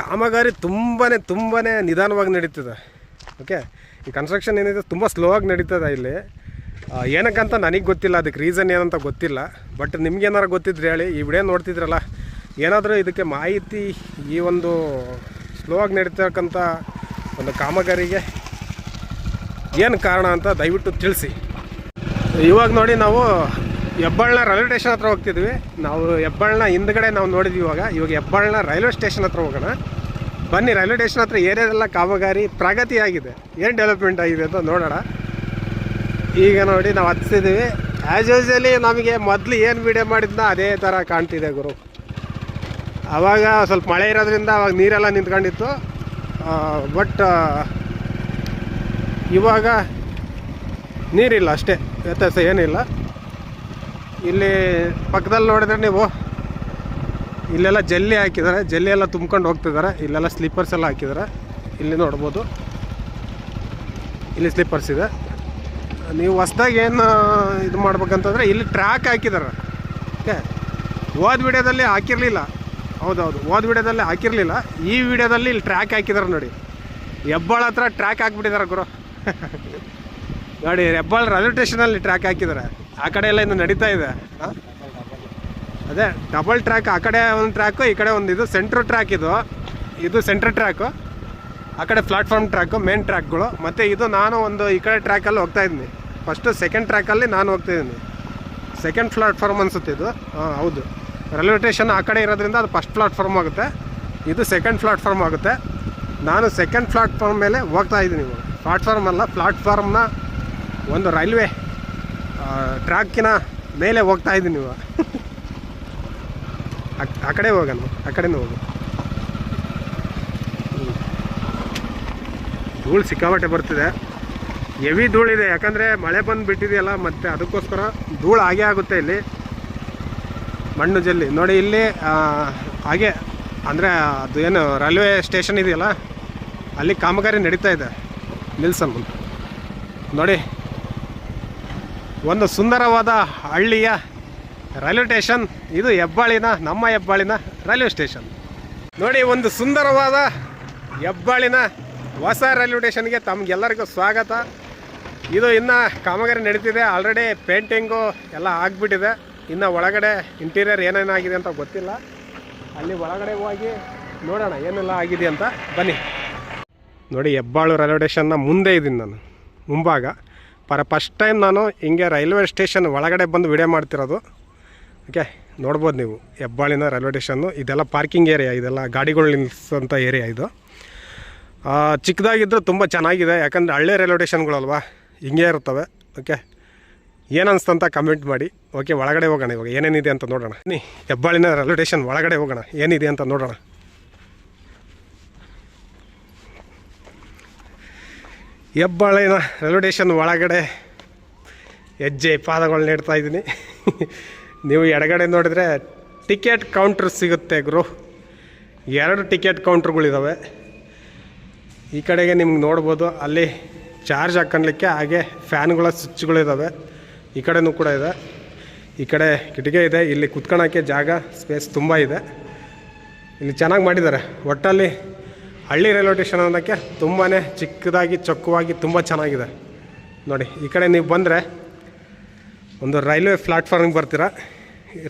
ಕಾಮಗಾರಿ ತುಂಬಾ ತುಂಬಾ ನಿಧಾನವಾಗಿ ನಡೀತದೆ. ಓಕೆ ಈ ಕನ್ಸ್ಟ್ರಕ್ಷನ್ ಏನಿದೆ, ತುಂಬ ಸ್ಲೋ ಆಗಿ ನಡೀತದೆ ಇಲ್ಲಿ. ಏನಕ್ಕಂತ ನನಗೆ ಗೊತ್ತಿಲ್ಲ, ಅದಕ್ಕೆ ರೀಸನ್ ಏನಂತ ಗೊತ್ತಿಲ್ಲ. ಬಟ್ ನಿಮ್ಗೇನಾರು ಗೊತ್ತಿದ್ರೆ ಹೇಳಿ, ಈ ವಿಡಿಯೋ ನೋಡ್ತಿದ್ರಲ್ಲ, ಏನಾದರೂ ಇದಕ್ಕೆ ಮಾಹಿತಿ ಈ ಒಂದು ಸ್ಲೋ ಆಗಿ ನಡೀತಕ್ಕಂಥ ಒಂದು ಕಾಮಗಾರಿಗೆ ಏನು ಕಾರಣ ಅಂತ ದಯವಿಟ್ಟು ತಿಳಿಸಿ. ಇವಾಗ ನೋಡಿ ನಾವು ಹೆಬ್ಬಾಳ್ನ ರೈಲ್ವೆ ಸ್ಟೇಷನ್ ಹತ್ರ ಹೋಗ್ತಿದ್ವಿ. ನಾವು ಹೆಬ್ಬಾಳ್ನ ಹಿಂದ್ಗಡೆ ನಾವು ನೋಡಿದ್ವಿ ಇವಾಗ. ಇವಾಗ ಹೆಬ್ಬಾಳ್ನ ರೈಲ್ವೆ ಸ್ಟೇಷನ್ ಹತ್ರ ಹೋಗೋಣ. ಬನ್ನಿ, ರೈಲ್ವೆ ಸ್ಟೇಷನ್ ಹತ್ರ ಏರಿಯಾದೆಲ್ಲ ಕಾಮಗಾರಿ ಪ್ರಗತಿ ಆಗಿದೆ ಏನು ಡೆವಲಪ್ಮೆಂಟ್ ಆಗಿದೆ ಅಂತ ನೋಡೋಣ. ಈಗ ನೋಡಿ ನಾವು ಹತ್ತಿದ್ದೀವಿ ಆ್ಯಸ್ ಯೂಸ್ವಲಿ ನಮಗೆ ಮೊದಲು ಏನು ವಿಡಿಯೋ ಮಾಡಿದ್ನ ಅದೇ ಥರ ಕಾಣ್ತಿದೆ ಗುರು. ಆವಾಗ ಸ್ವಲ್ಪ ಮಳೆ ಇರೋದ್ರಿಂದ ಅವಾಗ ನೀರೆಲ್ಲ ನಿಂತ್ಕೊಂಡಿತ್ತು. ಬಟ್ ಇವಾಗ ನೀರಿಲ್ಲ ಅಷ್ಟೇ, ವ್ಯತ್ಯಾಸ ಏನಿಲ್ಲ. ಇಲ್ಲಿ ಪಕ್ಕದಲ್ಲಿ ನೋಡಿದ್ರೆ ನೀವು ಇಲ್ಲೆಲ್ಲ ಜಲ್ಲಿ ಹಾಕಿದ್ದಾರೆ, ಜಲ್ಲಿ ಎಲ್ಲ ತುಂಬ್ಕೊಂಡು ಹೋಗ್ತಿದ್ದಾರೆ. ಇಲ್ಲೆಲ್ಲ ಸ್ಲೀಪರ್ಸ್ ಎಲ್ಲ ಹಾಕಿದ್ದಾರೆ. ಇಲ್ಲಿ ನೋಡ್ಬೋದು. ಇಲ್ಲಿ ಸ್ಲೀಪರ್ಸ್ ಇದೆ. ನೀವು ಹೊಸ್ದಾಗಿ ಏನು ಇದು ಮಾಡ್ಬೇಕಂತಂದರೆ ಇಲ್ಲಿ ಟ್ರ್ಯಾಕ್ ಹಾಕಿದ್ದಾರೆ. ಓಕೆ ಹೋದ ವಿಡಿಯೋದಲ್ಲಿ ಹಾಕಿರಲಿಲ್ಲ. ಹೌದೌದು. ಹೋದ ವಿಡಿಯೋದಲ್ಲಿ ಹಾಕಿರಲಿಲ್ಲ. ಈ ವಿಡಿಯೋದಲ್ಲಿ ಇಲ್ಲಿ ಟ್ರ್ಯಾಕ್ ಹಾಕಿದಾರೆ ನೋಡಿ. ಹೆಬ್ಬಾಳ ಹತ್ರ ಟ್ರ್ಯಾಕ್ ಹಾಕ್ಬಿಟ್ಟಿದ್ದಾರೆ ಗುರು. ನೋಡಿ, ಹೆಬ್ಬಾಳ ರೈಲ್ವೆ ಸ್ಟೇಷನಲ್ಲಿ ಟ್ರ್ಯಾಕ್ ಹಾಕಿದ್ದಾರೆ ಆ ಕಡೆ ಎಲ್ಲ ಇನ್ನು ನಡೀತಾ ಇದೆ? ಅದೇ ಡಬಲ್ ಟ್ರ್ಯಾಕ್ ಆ ಕಡೆ ಒಂದು ಟ್ರ್ಯಾಕು ಈ ಕಡೆ ಒಂದು ಇದು ಸೆಂಟ್ರ್ ಟ್ರ್ಯಾಕ್ ಇದು. ಇದು ಸೆಂಟ್ರ್ ಟ್ರ್ಯಾಕು ಆ ಕಡೆ ಪ್ಲಾಟ್ಫಾರ್ಮ್ ಟ್ರ್ಯಾಕು ಮೇನ್ ಟ್ರ್ಯಾಕ್ಗಳು ಮತ್ತು ಇದು ನಾನು ಒಂದು ಈ ಕಡೆ ಟ್ರ್ಯಾಕಲ್ಲಿ ಹೋಗ್ತಾ ಇದ್ದೀನಿ. ಫಸ್ಟು ಸೆಕೆಂಡ್ ಟ್ರ್ಯಾಕಲ್ಲಿ ನಾನು ಹೋಗ್ತಾ ಇದ್ದೀನಿ. ಸೆಕೆಂಡ್ ಪ್ಲಾಟ್ಫಾರ್ಮ್ ಅನ್ಸುತ್ತೆ ಇದು. ಹಾಂ, ಹೌದು. ರೈಲ್ವೆ ಸ್ಟೇಷನ್ ಆ ಕಡೆ ಇರೋದ್ರಿಂದ ಅದು ಫಸ್ಟ್ ಪ್ಲಾಟ್ಫಾರ್ಮ್ ಆಗುತ್ತೆ. ಇದು ಸೆಕೆಂಡ್ ಪ್ಲಾಟ್ಫಾರ್ಮ್ ಆಗುತ್ತೆ. ನಾನು ಸೆಕೆಂಡ್ ಪ್ಲಾಟ್ಫಾರ್ಮ್ ಮೇಲೆ ಹೋಗ್ತಾ ಇದ್ದೀನಿ ಇವಾಗ. ಪ್ಲಾಟ್ಫಾರ್ಮ್ ಅಲ್ಲ, ಪ್ಲಾಟ್ಫಾರ್ಮ್ನ ಒಂದು ರೈಲ್ವೆ ಟ್ರ್ಯಾಕಿನ ಮೇಲೆ ಹೋಗ್ತಾ ಇದ್ದೀನಿ ಇವಾಗ. ಆ- ಕಡೆ ಹೋಗೋಣ ಆ ಕಡೆನೂ ಹೋಗು. ಧೂಳು ಸಿಕ್ಕಾಪಟ್ಟೆ ಬರ್ತಿದೆ. ಹೆವಿ ಧೂಳಿದೆ, ಯಾಕಂದರೆ ಮಳೆ ಬಂದು ಬಿಟ್ಟಿದೆಯಲ್ಲ ಮತ್ತು ಅದಕ್ಕೋಸ್ಕರ ಧೂಳು ಆಗೇ ಆಗುತ್ತೆ ಇಲ್ಲಿ. ಮಣ್ಣು ಜಲ್ಲಿ. ನೋಡಿ ಇಲ್ಲಿ ಹಾಗೆ, ಅಂದರೆ ಅದು ಏನು ರೈಲ್ವೆ ಸ್ಟೇಷನ್ ಇದೆಯಲ್ಲ, ಅಲ್ಲಿ ಕಾಮಗಾರಿ ನಡೀತಾ ಇದೆ, ನಿಲ್ಸನ್ ನೋಡಿ, ಒಂದು ಸುಂದರವಾದ ಹಳ್ಳಿಯ ರೈಲ್ವೆ ಸ್ಟೇಷನ್, ಇದು ಹೆಬ್ಬಾಳಿನ, ನಮ್ಮ ಹೆಬ್ಬಾಳಿನ ರೈಲ್ವೆ ಸ್ಟೇಷನ್. ನೋಡಿ, ಒಂದು ಸುಂದರವಾದ ಹೆಬ್ಬಾಳಿನ ಹೊಸ ರೈಲ್ವೆ ಸ್ಟೇಷನ್ಗೆ ತಮಗೆಲ್ಲರಿಗೂ ಸ್ವಾಗತ. ಇದು ಇನ್ನು ಕಾಮಗಾರಿ ನಡೀತಿದೆ, ಆಲ್ರೆಡಿ ಪೇಂಟಿಂಗು ಎಲ್ಲ ಆಗಿಬಿಟ್ಟಿದೆ. ಇನ್ನು ಒಳಗಡೆ ಇಂಟೀರಿಯರ್ ಏನೇನಾಗಿದೆ ಅಂತ ಗೊತ್ತಿಲ್ಲ. ಅಲ್ಲಿ ಒಳಗಡೆ ಹೋಗಿ ನೋಡೋಣ ಏನೆಲ್ಲ ಆಗಿದೆ ಅಂತ. ಬನ್ನಿ. ನೋಡಿ, ಹೆಬ್ಬಾಳು ರೈಲ್ವೆ ಸ್ಟೇಷನ್ನ ಮುಂದೆ ಇದ್ದೀನಿ ನಾನು. ಮುಂಭಾಗ. ಪರ ಫಸ್ಟ್ ಟೈಮ್ ನಾನು ಹಿಂಗೆ ರೈಲ್ವೆ ಸ್ಟೇಷನ್ ಒಳಗಡೆ ಬಂದು ವಿಡಿಯೋ ಮಾಡ್ತಿರೋದು. ಓಕೆ ನೋಡ್ಬೋದು ನೀವು. ಹೆಬ್ಬಾಳಿನ ರೈಲ್ವೆ ಸ್ಟೇಷನ್ನು ಇದೆಲ್ಲ ಪಾರ್ಕಿಂಗ್ ಏರಿಯಾ ಇದೆಲ್ಲ ಗಾಡಿಗಳು ನಿಲ್ಲಿಸೋಂಥ ಏರಿಯಾ ಇದು. ಚಿಕ್ಕದಾಗಿದ್ದರೂ ತುಂಬ ಚೆನ್ನಾಗಿದೆ. ಯಾಕಂದರೆ ಹಳ್ಳಿ ರೈಲ್ವೆ ಸ್ಟೇಷನ್ಗಳಲ್ವಾ ಹಿಂಗೆ ಇರ್ತವೆ ಓಕೆ ಏನು ಅನ್ಸ್ತಂತ ಕಮೆಂಟ್ ಮಾಡಿ. ಓಕೆ ಒಳಗಡೆ ಹೋಗೋಣ ಇವಾಗ. ಏನೇನಿದೆ ಅಂತ ನೋಡೋಣ. ನೀ ಹೆಬ್ಬಾಳಿನ ರೈಲ್ವೆ ಸ್ಟೇಷನ್ ಒಳಗಡೆ ಹೋಗೋಣ. ಏನಿದೆ ಅಂತ ನೋಡೋಣ. ಹೆಬ್ಬಾಳಿನ ರೈಲ್ವೆ ಸ್ಟೇಷನ್ ಒಳಗಡೆ ಹೆಜ್ಜೆ ಪಾದಗಳು ನೀಡ್ತಾ ಇದ್ದೀನಿ. ನೀವು ಎಡಗಡೆ ನೋಡಿದರೆ ಟಿಕೆಟ್ ಕೌಂಟ್ರ್ ಸಿಗುತ್ತೆ ಗುರು. ಎರಡು ಟಿಕೆಟ್ ಕೌಂಟ್ರುಗಳಿದ್ದಾವೆ ಈ ಕಡೆಗೆ ನಿಮ್ಗೆ ನೋಡ್ಬೋದು. ಅಲ್ಲಿ ಚಾರ್ಜ್ ಹಾಕೊಳ್ಲಿಕ್ಕೆ ಹಾಗೆ ಫ್ಯಾನ್ಗಳ ಸ್ವಿಚ್ಗಳಿದ್ದಾವೆ ಈ ಕಡೆನೂ ಕೂಡ ಇದೆ. ಈ ಕಡೆ ಕಿಟಕಿ ಇದೆ. ಇಲ್ಲಿ ಕುತ್ಕೊಳ್ಳೋಕ್ಕೆ ಜಾಗ ಸ್ಪೇಸ್ ತುಂಬ ಇದೆ. ಇಲ್ಲಿ ಚೆನ್ನಾಗಿ ಮಾಡಿದ್ದಾರೆ. ಒಟ್ಟಲ್ಲಿ ಹಳ್ಳಿ ರೈಲ್ವೆ ಸ್ಟೇಷನ್ ಅನ್ನೋದಕ್ಕೆ ತುಂಬಾ ಚಿಕ್ಕದಾಗಿ, ಚೊಕ್ಕವಾಗಿ ತುಂಬ ಚೆನ್ನಾಗಿದೆ. ನೋಡಿ, ಈ ಕಡೆ ನೀವು ಬಂದರೆ ಒಂದು ರೈಲ್ವೆ ಪ್ಲಾಟ್ಫಾರ್ಮ್ಗೆ ಬರ್ತೀರಾ.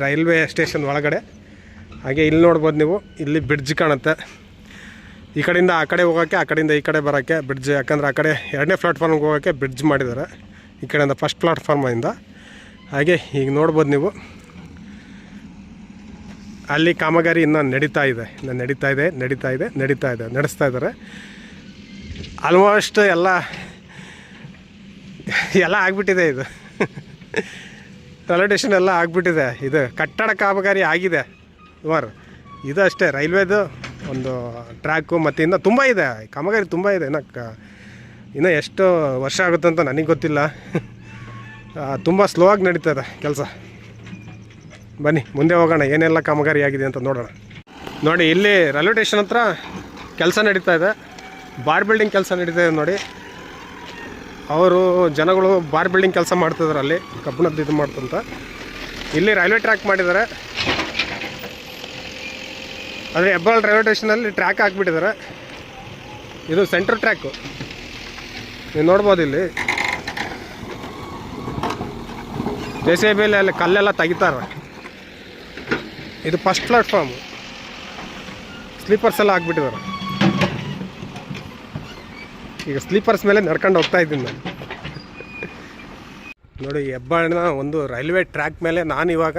ರೈಲ್ವೆ ಸ್ಟೇಷನ್ ಒಳಗಡೆ. ಹಾಗೆ ಇಲ್ಲಿ ನೋಡ್ಬೋದು ನೀವು, ಇಲ್ಲಿ ಬ್ರಿಡ್ಜ್ ಕಾಣುತ್ತೆ. ಈ ಕಡೆಯಿಂದ ಆ ಕಡೆ ಹೋಗೋಕ್ಕೆ ಆ ಕಡೆಯಿಂದ ಈ ಕಡೆ ಬರೋಕ್ಕೆ ಬ್ರಿಡ್ಜ್ ಯಾಕಂದರೆ ಆ ಕಡೆ ಎರಡನೇ ಪ್ಲಾಟ್ಫಾರ್ಮ್ಗೆ ಹೋಗೋಕ್ಕೆ ಬ್ರಿಡ್ಜ್ ಮಾಡಿದ್ದಾರೆ. ಈ ಕಡೆಯಿಂದ ಫಸ್ಟ್ ಪ್ಲಾಟ್ಫಾರ್ಮಿಂದ ಹಾಗೆ ಈಗ ನೋಡ್ಬೋದು ನೀವು. ಅಲ್ಲಿ ಕಾಮಗಾರಿ ಇನ್ನೂ ನಡೀತಾ ಇದೆ. ಇನ್ನು ನಡೀತಾ ಇದೆ ನಡೀತಾ ಇದೆ ನಡೀತಾ ಇದೆ, ನಡೆಸ್ತಾ ಇದ್ದಾರೆ. ಆಲ್ಮೋಸ್ಟ್ ಎಲ್ಲ ಎಲ್ಲ ಆಗಿಬಿಟ್ಟಿದೆ ಇದು. ರೈಲ್ವೆ ಎಲ್ಲ ಆಗಿಬಿಟ್ಟಿದೆ. ಇದು ಕಟ್ಟಡ ಕಾಮಗಾರಿ ಆಗಿದೆ. ಸುಮಾರು ಇದು ಅಷ್ಟೇ ರೈಲ್ವೇದು ಒಂದು ಟ್ರ್ಯಾಕು ಮತ್ತು ಇನ್ನೂ ತುಂಬ ಇದೆ. ಕಾಮಗಾರಿ ತುಂಬ ಇದೆ. ಇನ್ನು ಇನ್ನೂ ಎಷ್ಟು ವರ್ಷ ಆಗುತ್ತೆ ಅಂತ ನನಗೆ ಗೊತ್ತಿಲ್ಲ. ತುಂಬ ಸ್ಲೋ ಆಗಿ ನಡೀತದೆ ಕೆಲಸ. ಬನ್ನಿ, ಮುಂದೆ ಹೋಗೋಣ, ಏನೆಲ್ಲ ಕಾಮಗಾರಿ ಆಗಿದೆ ಅಂತ ನೋಡೋಣ. ನೋಡಿ, ಇಲ್ಲಿ ರೈಲ್ವೆ ಸ್ಟೇಷನ್ ಹತ್ರ ಕೆಲಸ ನಡೀತಾ ಇದೆ. ಬಾರ್ ಬಿಲ್ಡಿಂಗ್ ಕೆಲಸ ನಡೀತಾ ಇದೆ ನೋಡಿ. ಅವರು ಜನಗಳು ಬಾರ್ ಬಿಲ್ಡಿಂಗ್ ಕೆಲಸ ಮಾಡ್ತಿದ್ದಾರೆ ಅಲ್ಲಿ, ಕಬ್ಬಿಣದ್ದು ಇದು ಮಾಡ್ತಂತ. ಇಲ್ಲಿ ರೈಲ್ವೆ ಟ್ರ್ಯಾಕ್ ಮಾಡಿದ್ದಾರೆ. ಅದೇ ಹೆಬ್ಬಾಳ್ ರೈಲ್ವೆ ಸ್ಟೇಷನಲ್ಲಿ ಟ್ರ್ಯಾಕ್ ಹಾಕ್ಬಿಟ್ಟಿದ್ದಾರೆ. ಇದು ಸೆಂಟ್ರಲ್ ಟ್ರ್ಯಾಕು. ನೀವು ನೋಡ್ಬೋದು ಇಲ್ಲಿ. ಜೆ ಸಿ ಬಿಲಿ ಅಲ್ಲಿ ಕಲ್ಲೆಲ್ಲ ತೆಗಿತಾರೆ. ಇದು ಫಸ್ಟ್ ಪ್ಲಾಟ್ಫಾರ್ಮ್ ಸ್ಲೀಪರ್ಸ್ ಎಲ್ಲ ಹಾಕ್ಬಿಟ್ಟಿದ್ದಾರೆ. ಈಗ ಸ್ಲೀಪರ್ಸ್ ಮೇಲೆ ನಡ್ಕೊಂಡು ಹೋಗ್ತಾ ಇದ್ದೀನಿ ನಾನು. ನೋಡಿ, ಹೆಬ್ಬಾಳಿನ ಒಂದು ರೈಲ್ವೆ ಟ್ರ್ಯಾಕ್ ಮೇಲೆ ನಾನು ಇವಾಗ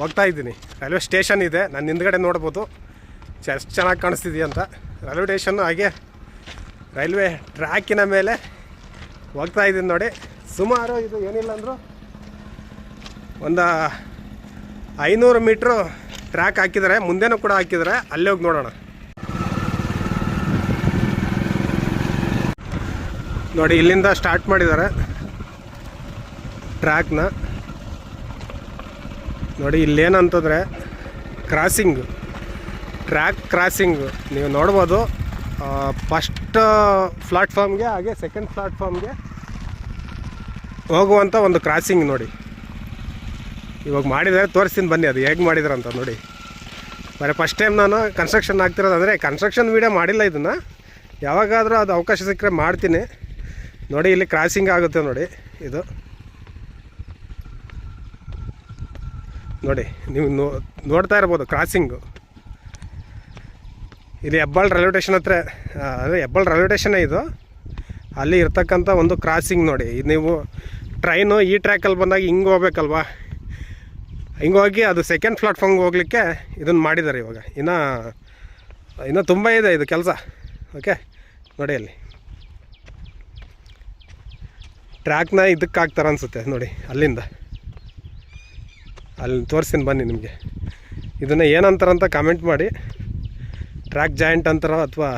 ಹೋಗ್ತಾ ಇದ್ದೀನಿ. ರೈಲ್ವೆ ಸ್ಟೇಷನ್ ಇದೆ. ನನ್ನ ಹಿಂದ್ಗಡೆ ನೋಡ್ಬೋದು. ಎಷ್ಟು ಚೆನ್ನಾಗಿ ಕಾಣಿಸ್ತಿದೆಯಾ ಅಂತ ರೈಲ್ವೆ ಸ್ಟೇಷನ್ ಹಾಗೆ ರೈಲ್ವೆ ಟ್ರ್ಯಾಕಿನ ಮೇಲೆ ಹೋಗ್ತಾ ಇದ್ದೀನಿ ನೋಡಿ. ಸುಮಾರು ಇದು ಏನಿಲ್ಲ ಅಂದರೂ ಒಂದು ಐನೂರು ಮೀಟ್ರು ಟ್ರ್ಯಾಕ್ ಹಾಕಿದರೆ ಮುಂದೆನೂ ಕೂಡ ಹಾಕಿದರೆ ಅಲ್ಲೇ ಹೋಗಿ ನೋಡೋಣ. ನೋಡಿ, ಇಲ್ಲಿಂದ ಸ್ಟಾರ್ಟ್ ಮಾಡಿದ್ದಾರೆ ಟ್ರ್ಯಾಕ್ನ. ನೋಡಿ, ಇಲ್ಲೇನಂತಂದರೆ ಕ್ರಾಸಿಂಗ್. Track crossing. ನೀವು ನೋಡ್ಬೋದು. ಫಸ್ಟ್ ಪ್ಲಾಟ್ಫಾರ್ಮ್ಗೆ, ಹಾಗೆ ಸೆಕೆಂಡ್ ಪ್ಲಾಟ್ಫಾರ್ಮ್ಗೆ ಹೋಗುವಂಥ ಒಂದು ಕ್ರಾಸಿಂಗ್ ನೋಡಿ. ಇವಾಗ ಮಾಡಿದರೆ ತೋರಿಸ್ತೀನಿ ಬನ್ನಿ ಅದು ಹೇಗೆ ಮಾಡಿದ್ರು ಅಂತ ನೋಡಿ. ಬರೀ ಫಸ್ಟ್ ಟೈಮ್ ನಾನು ಕನ್ಸ್ಟ್ರಕ್ಷನ್ ಆಗ್ತಿರೋದು ಅಂದರೆ ಕನ್ಸ್ಟ್ರಕ್ಷನ್ ವೀಡಿಯೋ ಮಾಡಿಲ್ಲ ಇದನ್ನು. ಯಾವಾಗಾದರೂ ಅದು ಅವಕಾಶ ಸಿಕ್ಕರೆ ಮಾಡ್ತೀನಿ. ನೋಡಿ ಇಲ್ಲಿ ಕ್ರಾಸಿಂಗ್ ಆಗುತ್ತೆ ನೋಡಿ ಇದು. ನೋಡಿ, ನೀವು ನೋಡ್ತಾ ಇರ್ಬೋದು ಕ್ರಾಸಿಂಗು ಇಲ್ಲಿ ಹೆಬ್ಬಾಳ್ ರೈಲ್ವೆ ಸ್ಟೇಷನ್ ಹತ್ರ ಅಂದರೆ ಹೆಬ್ಬಾಳ್ ರೈಲ್ವೆ ಟೇಷನೇ ಇದು? ಅಲ್ಲಿ ಇರ್ತಕ್ಕಂಥ ಒಂದು ಕ್ರಾಸಿಂಗ್ ನೋಡಿ. ಇದು ನೀವು ಟ್ರೈನು ಈ ಟ್ರ್ಯಾಕಲ್ಲಿ ಬಂದಾಗ ಹಿಂಗೆ ಹೋಗ್ಬೇಕಲ್ವಾ? ಹಿಂಗೆ ಹೋಗಿ ಅದು ಸೆಕೆಂಡ್ ಪ್ಲಾಟ್ಫಾರ್ಮ್ಗೆ ಹೋಗ್ಲಿಕ್ಕೆ ಇದನ್ನು ಮಾಡಿದ್ದಾರೆ ಇವಾಗ. ಇನ್ನು, ಇನ್ನೂ ತುಂಬ ಇದೆ ಇದು ಕೆಲಸ. ಓಕೆ ನೋಡಿ ಅಲ್ಲಿ. ಟ್ರ್ಯಾಕ್ನ ಇದಕ್ಕೆ ಹಾಕ್ತಾರೆ ಅನಿಸುತ್ತೆ ನೋಡಿ, ಅಲ್ಲಿಂದ. ಅಲ್ಲಿ ತೋರಿಸ್ತೀನಿ ಬನ್ನಿ ನಿಮಗೆ. ಇದನ್ನು ಏನಂತಾರಂತ ಕಾಮೆಂಟ್ ಮಾಡಿ. ಟ್ರ್ಯಾಕ್ ಜಾಯಿಂಟ್ ಅಂತಾರ ಅಥವಾ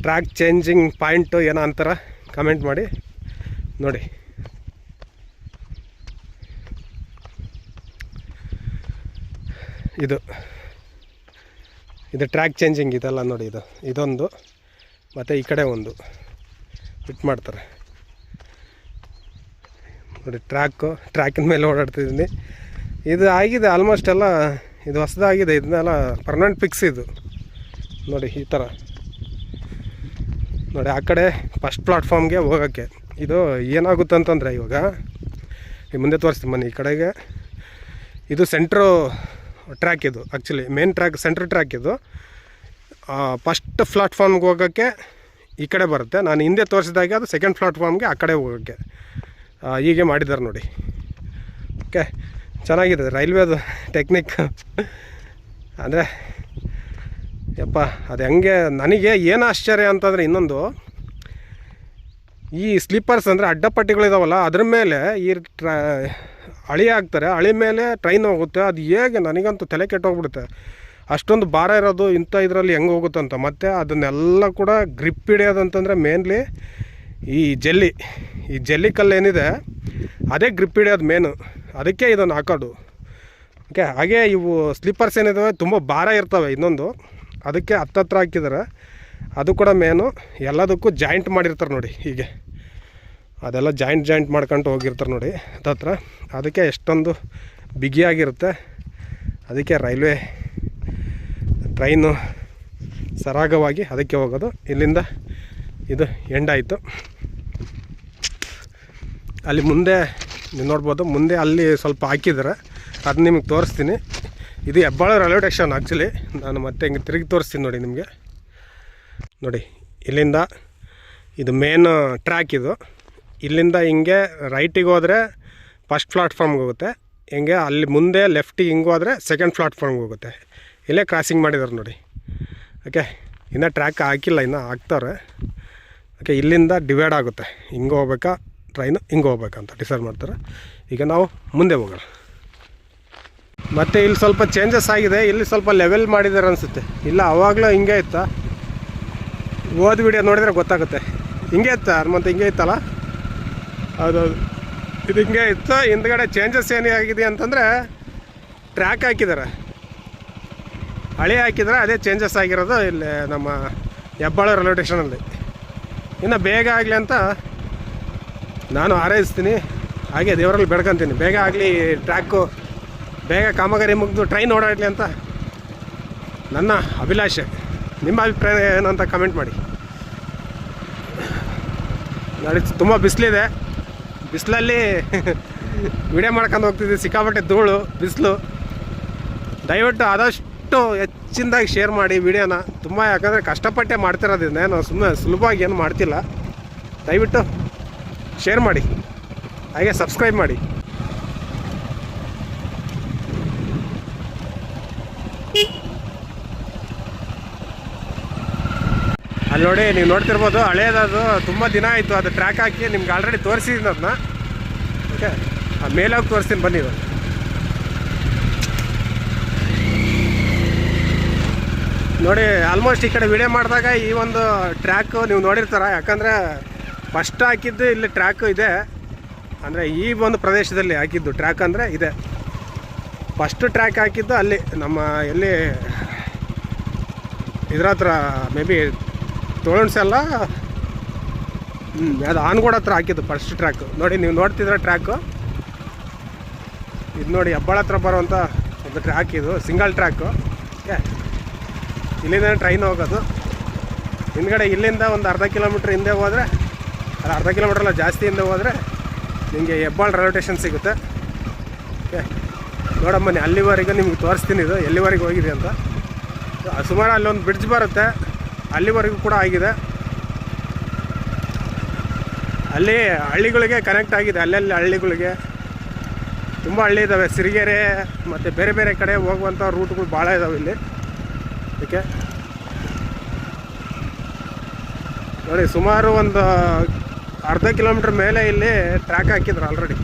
ಟ್ರ್ಯಾಕ್ ಚೇಂಜಿಂಗ್ ಪಾಯಿಂಟು ಏನೋ ಅಂತಾರ ಕಮೆಂಟ್ ಮಾಡಿ. ನೋಡಿ. ಇದು. ಇದು ಟ್ರ್ಯಾಕ್ ಚೇಂಜಿಂಗ್ ಇದೆಲ್ಲ ನೋಡಿ ಇದು. ಇದೊಂದು ಮತ್ತು ಈ ಕಡೆ ಒಂದು. ಫಿಟ್ ಮಾಡ್ತಾರೆ. ನೋಡಿ ಟ್ರ್ಯಾಕು, ಟ್ರ್ಯಾಕಿನ ಮೇಲೆ ಓಡಾಡ್ತಿದ್ದೀನಿ. ಇದು ಆಗಿದೆ, ಆಲ್ಮೋಸ್ಟ್ ಎಲ್ಲ ಇದು ಹೊಸದಾಗಿದೆ, ಇದನ್ನೆಲ್ಲ ಪರ್ಮನೆಂಟ್ ಫಿಕ್ಸ್ ಇದು. ನೋಡಿ, ಈ ಥರ. ನೋಡಿ, ಆ ಕಡೆ ಫಸ್ಟ್ ಪ್ಲಾಟ್ಫಾರ್ಮ್ಗೆ ಹೋಗೋಕ್ಕೆ. ಇದು ಏನಾಗುತ್ತೆ ಅಂತಂದರೆ ಇವಾಗ ಈ ಮುಂದೆ ತೋರಿಸ್ತೀನಿ ಬನ್ನಿ, ಈ ಕಡೆಗೆ. ಇದು ಸೆಂಟ್ರು ಟ್ರ್ಯಾಕ್ ಇದು actually main track centre track ಇದು. ಫಸ್ಟ್ ಪ್ಲಾಟ್ಫಾರ್ಮ್ಗೆ ಹೋಗೋಕ್ಕೆ ಈ ಕಡೆ ಬರುತ್ತೆ. ನಾನು ಹಿಂದೆ ತೋರಿಸಿದಾಗೆ ಅದು ಸೆಕೆಂಡ್ ಪ್ಲಾಟ್ಫಾರ್ಮ್ಗೆ ಆ ಕಡೆ ಹೋಗೋಕ್ಕೆ. ಹೀಗೆ ಮಾಡಿದ್ದಾರೆ ನೋಡಿ. ಓಕೆ ಚೆನ್ನಾಗಿದೆ, ರೈಲ್ವೇದು ಟೆಕ್ನಿಕ್ ಅಂದರೆ ಯಪ್ಪ, ಅದು ಹೆಂಗೆ ನನಗೆ ಏನು ಆಶ್ಚರ್ಯ ಅಂತಂದರೆ ಇನ್ನೊಂದು. ಈ ಸ್ಲೀಪರ್ಸ್ ಅಂದರೆ ಅಡ್ಡಪಟ್ಟಿಗಳಿದಾವಲ್ಲ ಅದ್ರ ಮೇಲೆ ಈ ಟ್ರಾ, ಅಳಿ ಹಾಕ್ತಾರೆ, ಅಳಿ ಮೇಲೆ ಟ್ರೈನ್ ಹೋಗುತ್ತೆ, ಅದು ಹೇಗೆ ನನಗಂತೂ ತಲೆ ಕೆಟ್ಟೋಗ್ಬಿಡುತ್ತೆ. ಅಷ್ಟೊಂದು ಭಾರ ಇರೋದು ಇಂಥ ಇದರಲ್ಲಿ ಹೆಂಗೆ ಹೋಗುತ್ತೆ ಅಂತ. ಮತ್ತು ಅದನ್ನೆಲ್ಲ ಕೂಡ ಗ್ರಿಪ್ ಹಿಡಿಯೋದಂತಂದರೆ ಮೇನ್ಲಿ ಈ ಜಲ್ಲಿ ಈ ಜಲ್ಲಿ ಕಲ್ಲು ಏನಿದೆ, ಅದೇ ಗ್ರಿಪ್ ಹಿಡಿಯೋದು ಮೇನು ಅದಕ್ಕೆ ಇದನ್ನು ಹಾಕೋದು. ಓಕೆ ಹಾಗೆ ಇವು ಸ್ಲೀಪರ್ಸ್ ಏನಿದಾವೆ, ತುಂಬ ಭಾರ ಇರ್ತವೆ ಇನ್ನೊಂದು. ಅದಕ್ಕೆ ಹತ್ತತ್ರ ಹಾಕಿದ್ದಾರೆ ಅದು ಕೂಡ ಮೇನು ಎಲ್ಲದಕ್ಕೂ ಜಾಯಿಂಟ್ ಮಾಡಿರ್ತಾರೆ ನೋಡಿ ಹೀಗೆ. ಅದೆಲ್ಲ ಜಾಯಿಂಟ್ ಜಾಯಿಂಟ್ ಮಾಡ್ಕೊಂಡು ಹೋಗಿರ್ತಾರೆ ನೋಡಿ ಹತ್ತತ್ರ. ಅದಕ್ಕೆ ಎಷ್ಟೊಂದು ಬಿಗಿಯಾಗಿರುತ್ತೆ ಅದಕ್ಕೆ ರೈಲ್ವೆ ಟ್ರೈನು ಸರಾಗವಾಗಿ ಅದಕ್ಕೆ ಹೋಗೋದು. ಇಲ್ಲಿಂದ ಇದು ಎಂಡಾಯಿತು ಅಲ್ಲಿ ಮುಂದೆ, ನೀವು ನೋಡ್ಬೋದು, ಮುಂದೆ ಅಲ್ಲಿ ಸ್ವಲ್ಪ ಹಾಕಿದ್ದಾರೆ ಅದು ನಿಮಗೆ ತೋರಿಸ್ತೀನಿ. ಇದು ಹೆಬ್ಬಾಳ ರೈಲ್ವೆ ಸ್ಟೇಷನ್ ಆ್ಯಕ್ಚುಲಿ ನಾನು ಮತ್ತೆ ಹಿಂಗೆ ತಿರುಗಿ ತೋರಿಸ್ತೀನಿ ನೋಡಿ ನಿಮಗೆ. ನೋಡಿ, ಇಲ್ಲಿಂದ ಇದು ಮೇನ್ ಟ್ರ್ಯಾಕ್ ಇದು. ಇಲ್ಲಿಂದ ಹಿಂಗೆ ರೈಟಿಗೆ ಹೋದರೆ ಫಸ್ಟ್ ಪ್ಲಾಟ್ಫಾರ್ಮ್ಗೆ ಹೋಗುತ್ತೆ. ಹಿಂಗೆ ಅಲ್ಲಿ ಮುಂದೆ ಲೆಫ್ಟಿಗೆ ಹಿಂಗೆ ಹೋದರೆ ಸೆಕೆಂಡ್ ಪ್ಲಾಟ್ಫಾರ್ಮ್ಗೆ ಹೋಗುತ್ತೆ. ಇಲ್ಲೇ ಕ್ರಾಸಿಂಗ್ ಮಾಡಿದ್ದಾರೆ ನೋಡಿ. ಓಕೆ ಇನ್ನು ಟ್ರ್ಯಾಕ್ ಹಾಕಿಲ್ಲ, ಇನ್ನೂ ಹಾಕ್ತಾರೆ. ಓಕೆ ಇಲ್ಲಿಂದ ಡಿವೈಡ್ ಆಗುತ್ತೆ. ಹಿಂಗೆ ಹೋಗ್ಬೇಕಾ? ಟ್ರೈನು ಹಿಂಗೆ ಹೋಗ್ಬೇಕಂತ ಡಿಸೈಡ್ ಮಾಡ್ತಾರೆ. ಈಗ ನಾವು ಮುಂದೆ ಹೋಗೋಣ. ಮತ್ತು ಇಲ್ಲಿ ಸ್ವಲ್ಪ ಚೇಂಜಸ್ ಆಗಿದೆ. ಇಲ್ಲಿ ಸ್ವಲ್ಪ ಲೆವೆಲ್ ಮಾಡಿದ್ದಾರೆ ಅನಿಸುತ್ತೆ. ಇಲ್ಲ, ಅವಾಗಲೂ ಹಿಂಗೆ ಇತ್ತಾ. ಓದ್ ವಿಡಿಯೋ ನೋಡಿದರೆ ಗೊತ್ತಾಗುತ್ತೆ. ಹಿಂಗೆ ಇತ್ತ, ಹನುಮಂತ, ಹಿಂಗೆ ಇತ್ತಲ್ಲ? ಹೌದೌದು. ಇದು ಹಿಂಗೆ ಇತ್ತು, ಹಿಂದ್ಗಡೆ ಚೇಂಜಸ್ ಏನೇ ಆಗಿದೆ ಅಂತಂದರೆ ಟ್ರ್ಯಾಕ್ ಹಾಕಿದ್ದಾರೆ ಹಳೆ ಹಾಕಿದ್ರೆ ಅದೇ ಚೇಂಜಸ್ ಆಗಿರೋದು ಇಲ್ಲಿ ನಮ್ಮ ಹೆಬ್ಬಾಳ ರೈಲ್ವೆ ಸ್ಟೇಷನಲ್ಲಿ ಇನ್ನು ಬೇಗ ಆಗಲಿ ಅಂತ ನಾನು ಹಾರೈಸ್ತೀನಿ. ಹಾಗೆ ದೇವರಲ್ಲಿ ಬೆಳ್ಕೊತೀನಿ ಬೇಗ ಆಗಲಿ ಟ್ರ್ಯಾಕು ಬೇಗ ಕಾಮಗಾರಿ ಮುಗಿದು ಟ್ರೈನ್ ಓಡಾಡಲಿ ಅಂತ ನನ್ನ ಅಭಿಲಾಷೆ. ನಿಮ್ಮ ಅಭಿಪ್ರಾಯ ಏನು ಅಂತ ಕಮೆಂಟ್ ಮಾಡಿ. ನಡಿ ತುಂಬ ಬಿಸಿಲಿದೆ. ಬಿಸಿಲಲ್ಲಿ ವಿಡಿಯೋ ಮಾಡ್ಕೊಂಡು ಹೋಗ್ತಿದ್ದೆ. ಸಿಕ್ಕಾಪಟ್ಟೆ ಧೂಳು, ಬಿಸಿಲು. ದಯವಿಟ್ಟು ಆದಷ್ಟು ಹೆಚ್ಚಿನದಾಗಿ ಶೇರ್ ಮಾಡಿ ವಿಡಿಯೋನ ತುಂಬ ಯಾಕಂದರೆ ಕಷ್ಟಪಟ್ಟೆ ಮಾಡ್ತಿರೋದ್ರಿಂದ ನಾವು ಸುಮ್ಮನೆ ಸುಲಭವಾಗಿ ಏನು ಮಾಡ್ತಿಲ್ಲ. ದಯವಿಟ್ಟು ಶೇರ್ ಮಾಡಿ. ಹಾಗೆ ಸಬ್ಸ್ಕ್ರೈಬ್ ಮಾಡಿ. ಅಲ್ಲಿ ನೋಡಿ, ನೀವು ನೋಡ್ತಿರ್ಬೋದು, ಹಳೇದದು, ತುಂಬ ದಿನ ಆಯಿತು. ಅದು ಟ್ರ್ಯಾಕ್ ಹಾಕಿ ನಿಮ್ಗೆ ಆಲ್ರೆಡಿ ತೋರಿಸಿದ್ದೀನಿ ಅದನ್ನ ಓಕೆ ಆ ಹೋಗಿ ತೋರಿಸ್ತೀನಿ, ಬನ್ನಿ ಇವಾಗ. ನೋಡಿ ಆಲ್ಮೋಸ್ಟ್ ಈ ಕಡೆ ವಿಡಿಯೋ ಮಾಡಿದಾಗ ಈ ಒಂದು ಟ್ರ್ಯಾಕು ನೀವು ನೋಡಿರ್ತಾರ. ಯಾಕಂದರೆ ಫಸ್ಟ್ ಹಾಕಿದ್ದು ಇಲ್ಲಿ ಟ್ರ್ಯಾಕು ಇದೆ. ಅಂದರೆ ಈ ಒಂದು ಪ್ರದೇಶದಲ್ಲಿ ಹಾಕಿದ್ದು ಟ್ರ್ಯಾಕ್ ಅಂದರೆ ಇದೆ. ಫಸ್ಟ್ ಟ್ರ್ಯಾಕ್ ಹಾಕಿದ್ದು ಅಲ್ಲಿ ನಮ್ಮ, ಎಲ್ಲಿ, ಇದ್ರ ಹತ್ರ ಮೇ ಬಿ ತೋಳಣ್ಸೆಲ್ಲ ಹ್ಞೂ ಅದು ಆನ್ಗೋಡ್ ಹತ್ರ ಹಾಕಿದ್ದು ಫಸ್ಟ್ ಟ್ರ್ಯಾಕು ನೋಡಿ, ನೀವು ನೋಡ್ತಿದ್ರೆ ಟ್ರ್ಯಾಕು ಇದು ನೋಡಿ, ಹೆಬ್ಬಾಳ ಹತ್ರ ಬರುವಂಥ ಒಂದು ಟ್ರ್ಯಾಕ್ ಇದು ಸಿಂಗಲ್ ಟ್ರ್ಯಾಕು ಏ, ಇಲ್ಲಿಂದ ಟ್ರೈನ್ ಹೋಗೋದು. ಹಿಂದ್ಗಡೆ ಇಲ್ಲಿಂದ ಒಂದು ಅರ್ಧ ಕಿಲೋಮೀಟ್ರ್ ಹಿಂದೆ ಹೋದರೆ ಅದು ಅರ್ಧ ಕಿಲೋಮೀಟ್ರ್ ಅಲ್ಲ, ಜಾಸ್ತಿ ಹಿಂದೆ ಹೋದರೆ ನಿಮಗೆ ಹೆಬ್ಬಾಳ ರೈಲ್ವೆ ಸ್ಟೇಷನ್ ಸಿಗುತ್ತೆ. ಓಕೆ ನೋಡಮ್ಮನಿ ಅಲ್ಲಿವರೆಗೂ ನಿಮ್ಗೆ ತೋರಿಸ್ತೀನಿ ಇದು, ಎಲ್ಲಿವರೆಗೆ ಹೋಗಿದೆ ಅಂತ. ಸುಮಾರು ಅಲ್ಲೊಂದು ಬ್ರಿಡ್ಜ್ ಬರುತ್ತೆ. ಅಲ್ಲಿವರೆಗೂ ಕೂಡ ಆಗಿದೆ. ಅಲ್ಲಿ ಹಳ್ಳಿಗಳಿಗೆ ಕನೆಕ್ಟ್ ಆಗಿದೆ. ಅಲ್ಲಲ್ಲಿ ಹಳ್ಳಿಗಳಿಗೆ ತುಂಬ ಹಳ್ಳಿ ಇದ್ದಾವೆ ಸಿರಿಗೆರೆ ಮತ್ತು ಬೇರೆ ಬೇರೆ ಕಡೆ ಹೋಗುವಂಥ ರೂಟ್ಗಳು ಭಾಳ ಇದ್ದಾವೆ ಇಲ್ಲಿ. ಓಕೆ ನೋಡಿ, ಸುಮಾರು ಒಂದು ಅರ್ಧ ಕಿಲೋಮೀಟ್ರ್ ಮೇಲೆ ಇಲ್ಲಿ ಟ್ರ್ಯಾಕ್ ಹಾಕಿದ್ರು ಆಲ್ರೆಡಿ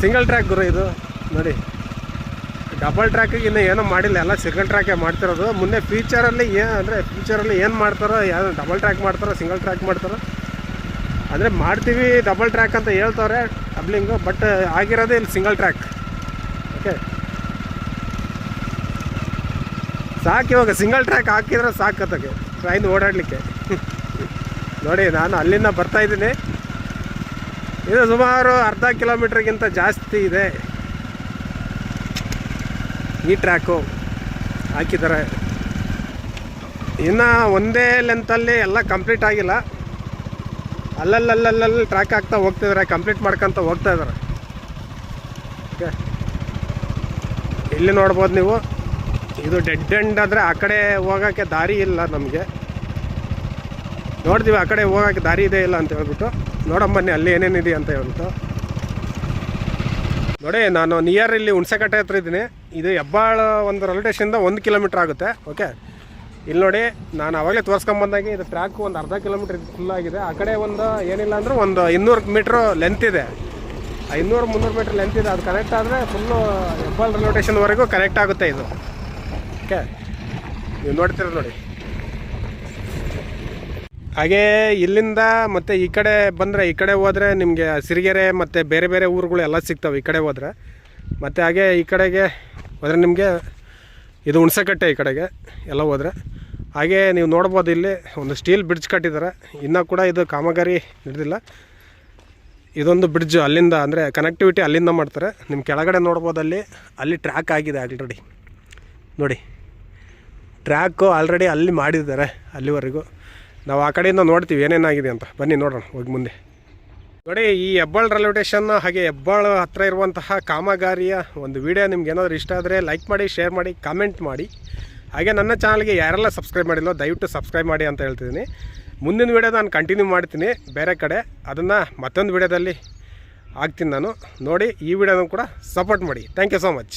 ಸಿಂಗಲ್ ಟ್ರ್ಯಾಕ್ ಗುರು ಇದು. ನೋಡಿ. ಡಬಲ್ ಟ್ರ್ಯಾಕಿಗೆ ಇನ್ನು ಏನೂ ಮಾಡಿಲ್ಲ, ಎಲ್ಲ ಸಿಂಗಲ್ ಟ್ರ್ಯಾಕೇ ಮಾಡ್ತಿರೋದು. ಮುಂದೆ ಫ್ಯೂಚರಲ್ಲಿ ಏನು ಅಂದರೆ ಫ್ಯೂಚರಲ್ಲಿ ಏನು ಮಾಡ್ತಾರೋ ಯಾವ ಡಬಲ್ ಟ್ರ್ಯಾಕ್ ಮಾಡ್ತಾರೋ ಸಿಂಗಲ್ ಟ್ರ್ಯಾಕ್ ಮಾಡ್ತಾರೋ. ಅಂದರೆ ಮಾಡ್ತೀವಿ ಡಬಲ್ ಟ್ರ್ಯಾಕ್ ಅಂತ ಹೇಳ್ತಾರೆ ಡಬ್ಲಿಂಗು ಬಟ್ ಆಗಿರೋದೇ ಇಲ್ಲಿ ಸಿಂಗಲ್ ಟ್ರ್ಯಾಕ್ ಓಕೆ ಸಾಕು ಇವಾಗ ಸಿಂಗಲ್ ಟ್ರ್ಯಾಕ್ ಹಾಕಿದ್ರೆ ಸಾಕತ್ತಗೆ ಟ್ರೈನ್ ಓಡಾಡಲಿಕ್ಕೆ. ನೋಡಿ, ನಾನು ಅಲ್ಲಿಂದ ಬರ್ತಾ ಇದ್ದೀನಿ. ಇದು ಸುಮಾರು ಅರ್ಧ ಕಿಲೋಮೀಟ್ರಿಗಿಂತ ಜಾಸ್ತಿ ಇದೆ. ಈ ಟ್ರ್ಯಾಕು ಹಾಕಿದ್ದಾರೆ. ಇನ್ನು ಒಂದೇ ಲೆಂತಲ್ಲಿ ಎಲ್ಲ ಕಂಪ್ಲೀಟ್ ಆಗಿಲ್ಲ. ಅಲ್ಲಲ್ಲಲ್ಲಲ್ಲಿ ಟ್ರ್ಯಾಕ್ ಆಗ್ತಾ ಹೋಗ್ತಿದ್ದಾರೆ ಕಂಪ್ಲೀಟ್ ಮಾಡ್ಕೊತ ಹೋಗ್ತಾ ಇದ್ದಾರೆ ಓಕೆ. ಇಲ್ಲಿ ನೋಡ್ಬೋದು ನೀವು. ಇದು ಡೆಡ್ ಎಂಡ್ ಆದರೆ ಆ ಕಡೆ ಹೋಗೋಕ್ಕೆ ದಾರಿ ಇಲ್ಲ ನಮಗೆ. ನೋಡ್ತೀವಿ ಆ ಕಡೆ ಹೋಗೋಕ್ಕೆ ದಾರಿ ಇದೆ ಇಲ್ಲ ಅಂತ ಹೇಳ್ಬಿಟ್ಟು. ನೋಡಮ್ಮನ್ನಿ ಅಲ್ಲಿ ಏನೇನಿದೆ ಅಂತ ಹೇಳ್ಬಿಟ್ಟು. ನೋಡಿ, ನಾನು ನಿಯರ್ ಇಲ್ಲಿ ಹುಣಸೆಕಟ್ಟೆ ಹತ್ರ ಇದ್ದೀನಿ. ಇದು ಹೆಬ್ಬಾಳ ಒಂದು ರೈಲ್ವೆ ಸ್ಟೇಷನಿಂದ ಒಂದು ಕಿಲೋಮೀಟ್ರ್ ಆಗುತ್ತೆ. ಓಕೆ ಇಲ್ಲಿ ನೋಡಿ, ನಾನು ಅವಾಗಲೇ ತೋರಿಸ್ಕೊಂಬಂದಾಗೆ ಇದು ಟ್ರ್ಯಾಕ್ ಒಂದು ಅರ್ಧ ಕಿಲೋಮೀಟ್ರ್ ಫುಲ್ ಆಗಿದೆ. ಆ ಕಡೆ ಒಂದು ಏನಿಲ್ಲ ಅಂದರೆ ಒಂದು ಇನ್ನೂರು ಮೀಟ್ರ್ ಲೆಂತ್ ಇದೆ. ಇನ್ನೂರು ಮುನ್ನೂರು ಮೀಟ್ರ್ ಲೆಂತ್ ಇದೆ. ಅದು ಕನೆಕ್ಟ್ ಆದರೆ ಫುಲ್ಲು ಹೆಬ್ಬಾಳ್ ರೈಲ್ವೆ ಸ್ಟೇಷನ್ವರೆಗೂ ಕನೆಕ್ಟ್ ಆಗುತ್ತೆ ಇದು. ಓಕೆ ನೀವು ನೋಡ್ತೀರ ನೋಡಿ. ಹಾಗೇ ಇಲ್ಲಿಂದ ಮತ್ತು ಈ ಕಡೆ ಬಂದರೆ, ಈ ಕಡೆ ಹೋದರೆ ನಿಮಗೆ ಸಿರಿಗೆರೆ ಮತ್ತು ಬೇರೆ ಬೇರೆ ಊರುಗಳು ಎಲ್ಲ ಸಿಗ್ತವೆ ಈ ಕಡೆ ಹೋದರೆ. ಮತ್ತು ಹಾಗೆ ಈ ಕಡೆಗೆ ಹೋದರೆ ನಿಮಗೆ ಇದು ಹುಣಸೆಕಟ್ಟೆ ಈ ಕಡೆಗೆ ಎಲ್ಲ ಹೋದರೆ. ಹಾಗೆ ನೀವು ನೋಡ್ಬೋದು ಇಲ್ಲಿ ಒಂದು ಸ್ಟೀಲ್ ಬ್ರಿಡ್ಜ್ ಕಟ್ಟಿದ್ದಾರೆ. ಇನ್ನೂ ಕೂಡ ಇದು ಕಾಮಗಾರಿ ನಡೆದಿಲ್ಲ. ಇದೊಂದು ಬ್ರಿಡ್ಜ್ ಅಲ್ಲಿಂದ, ಅಂದರೆ ಕನೆಕ್ಟಿವಿಟಿ ಅಲ್ಲಿಂದ ಮಾಡ್ತಾರೆ. ನಿಮ್ಮ ಕೆಳಗಡೆ ನೋಡ್ಬೋದು ಅಲ್ಲಿ ಅಲ್ಲಿ ಟ್ರ್ಯಾಕ್ ಆಗಿದೆ ಆಲ್ರೆಡಿ ನೋಡಿ ಟ್ರ್ಯಾಕು ಆಲ್ರೆಡಿ ಅಲ್ಲಿ ಮಾಡಿದ್ದಾರೆ ಅಲ್ಲಿವರೆಗೂ. ನಾವು ಆ ಕಡೆಯಿಂದ ನೋಡ್ತೀವಿ ಏನೇನಾಗಿದೆ ಅಂತ. ಬನ್ನಿ ನೋಡೋಣ, ಹೋಗಿ ಮುಂದೆ. ನೋಡಿ, ಈ ಹೆಬ್ಬಾಳ್ ರೈಲ್ವೆ ಸ್ಟೇಷನ್ ಹಾಗೆ ಹೆಬ್ಬಾಳ ಹತ್ರ ಇರುವಂತಹ ಕಾಮಗಾರಿಯ ಒಂದು ವಿಡಿಯೋ ನಿಮ್ಗೆ ಏನಾದರೂ ಇಷ್ಟ ಆದರೆ ಲೈಕ್ ಮಾಡಿ ಶೇರ್ ಮಾಡಿ ಕಾಮೆಂಟ್ ಮಾಡಿ. ಹಾಗೆ ನನ್ನ ಚಾನಲ್ಗೆ ಯಾರೆಲ್ಲ ಸಬ್ಸ್ಕ್ರೈಬ್ ಮಾಡಿಲ್ಲೋ, ದಯವಿಟ್ಟು ಸಬ್ಸ್ಕ್ರೈಬ್ ಮಾಡಿ ಅಂತ ಹೇಳ್ತಿದ್ದೀನಿ. ಮುಂದಿನ ವಿಡಿಯೋ ನಾನು ಕಂಟಿನ್ಯೂ ಮಾಡ್ತೀನಿ, ಬೇರೆ ಕಡೆ. ಅದನ್ನು ಮತ್ತೊಂದು ವಿಡಿಯೋದಲ್ಲಿ ಹಾಕ್ತೀನಿ ನಾನು. ನೋಡಿ, ಈ ವಿಡಿಯೋನೂ ಕೂಡ ಸಪೋರ್ಟ್ ಮಾಡಿ. Thank you so much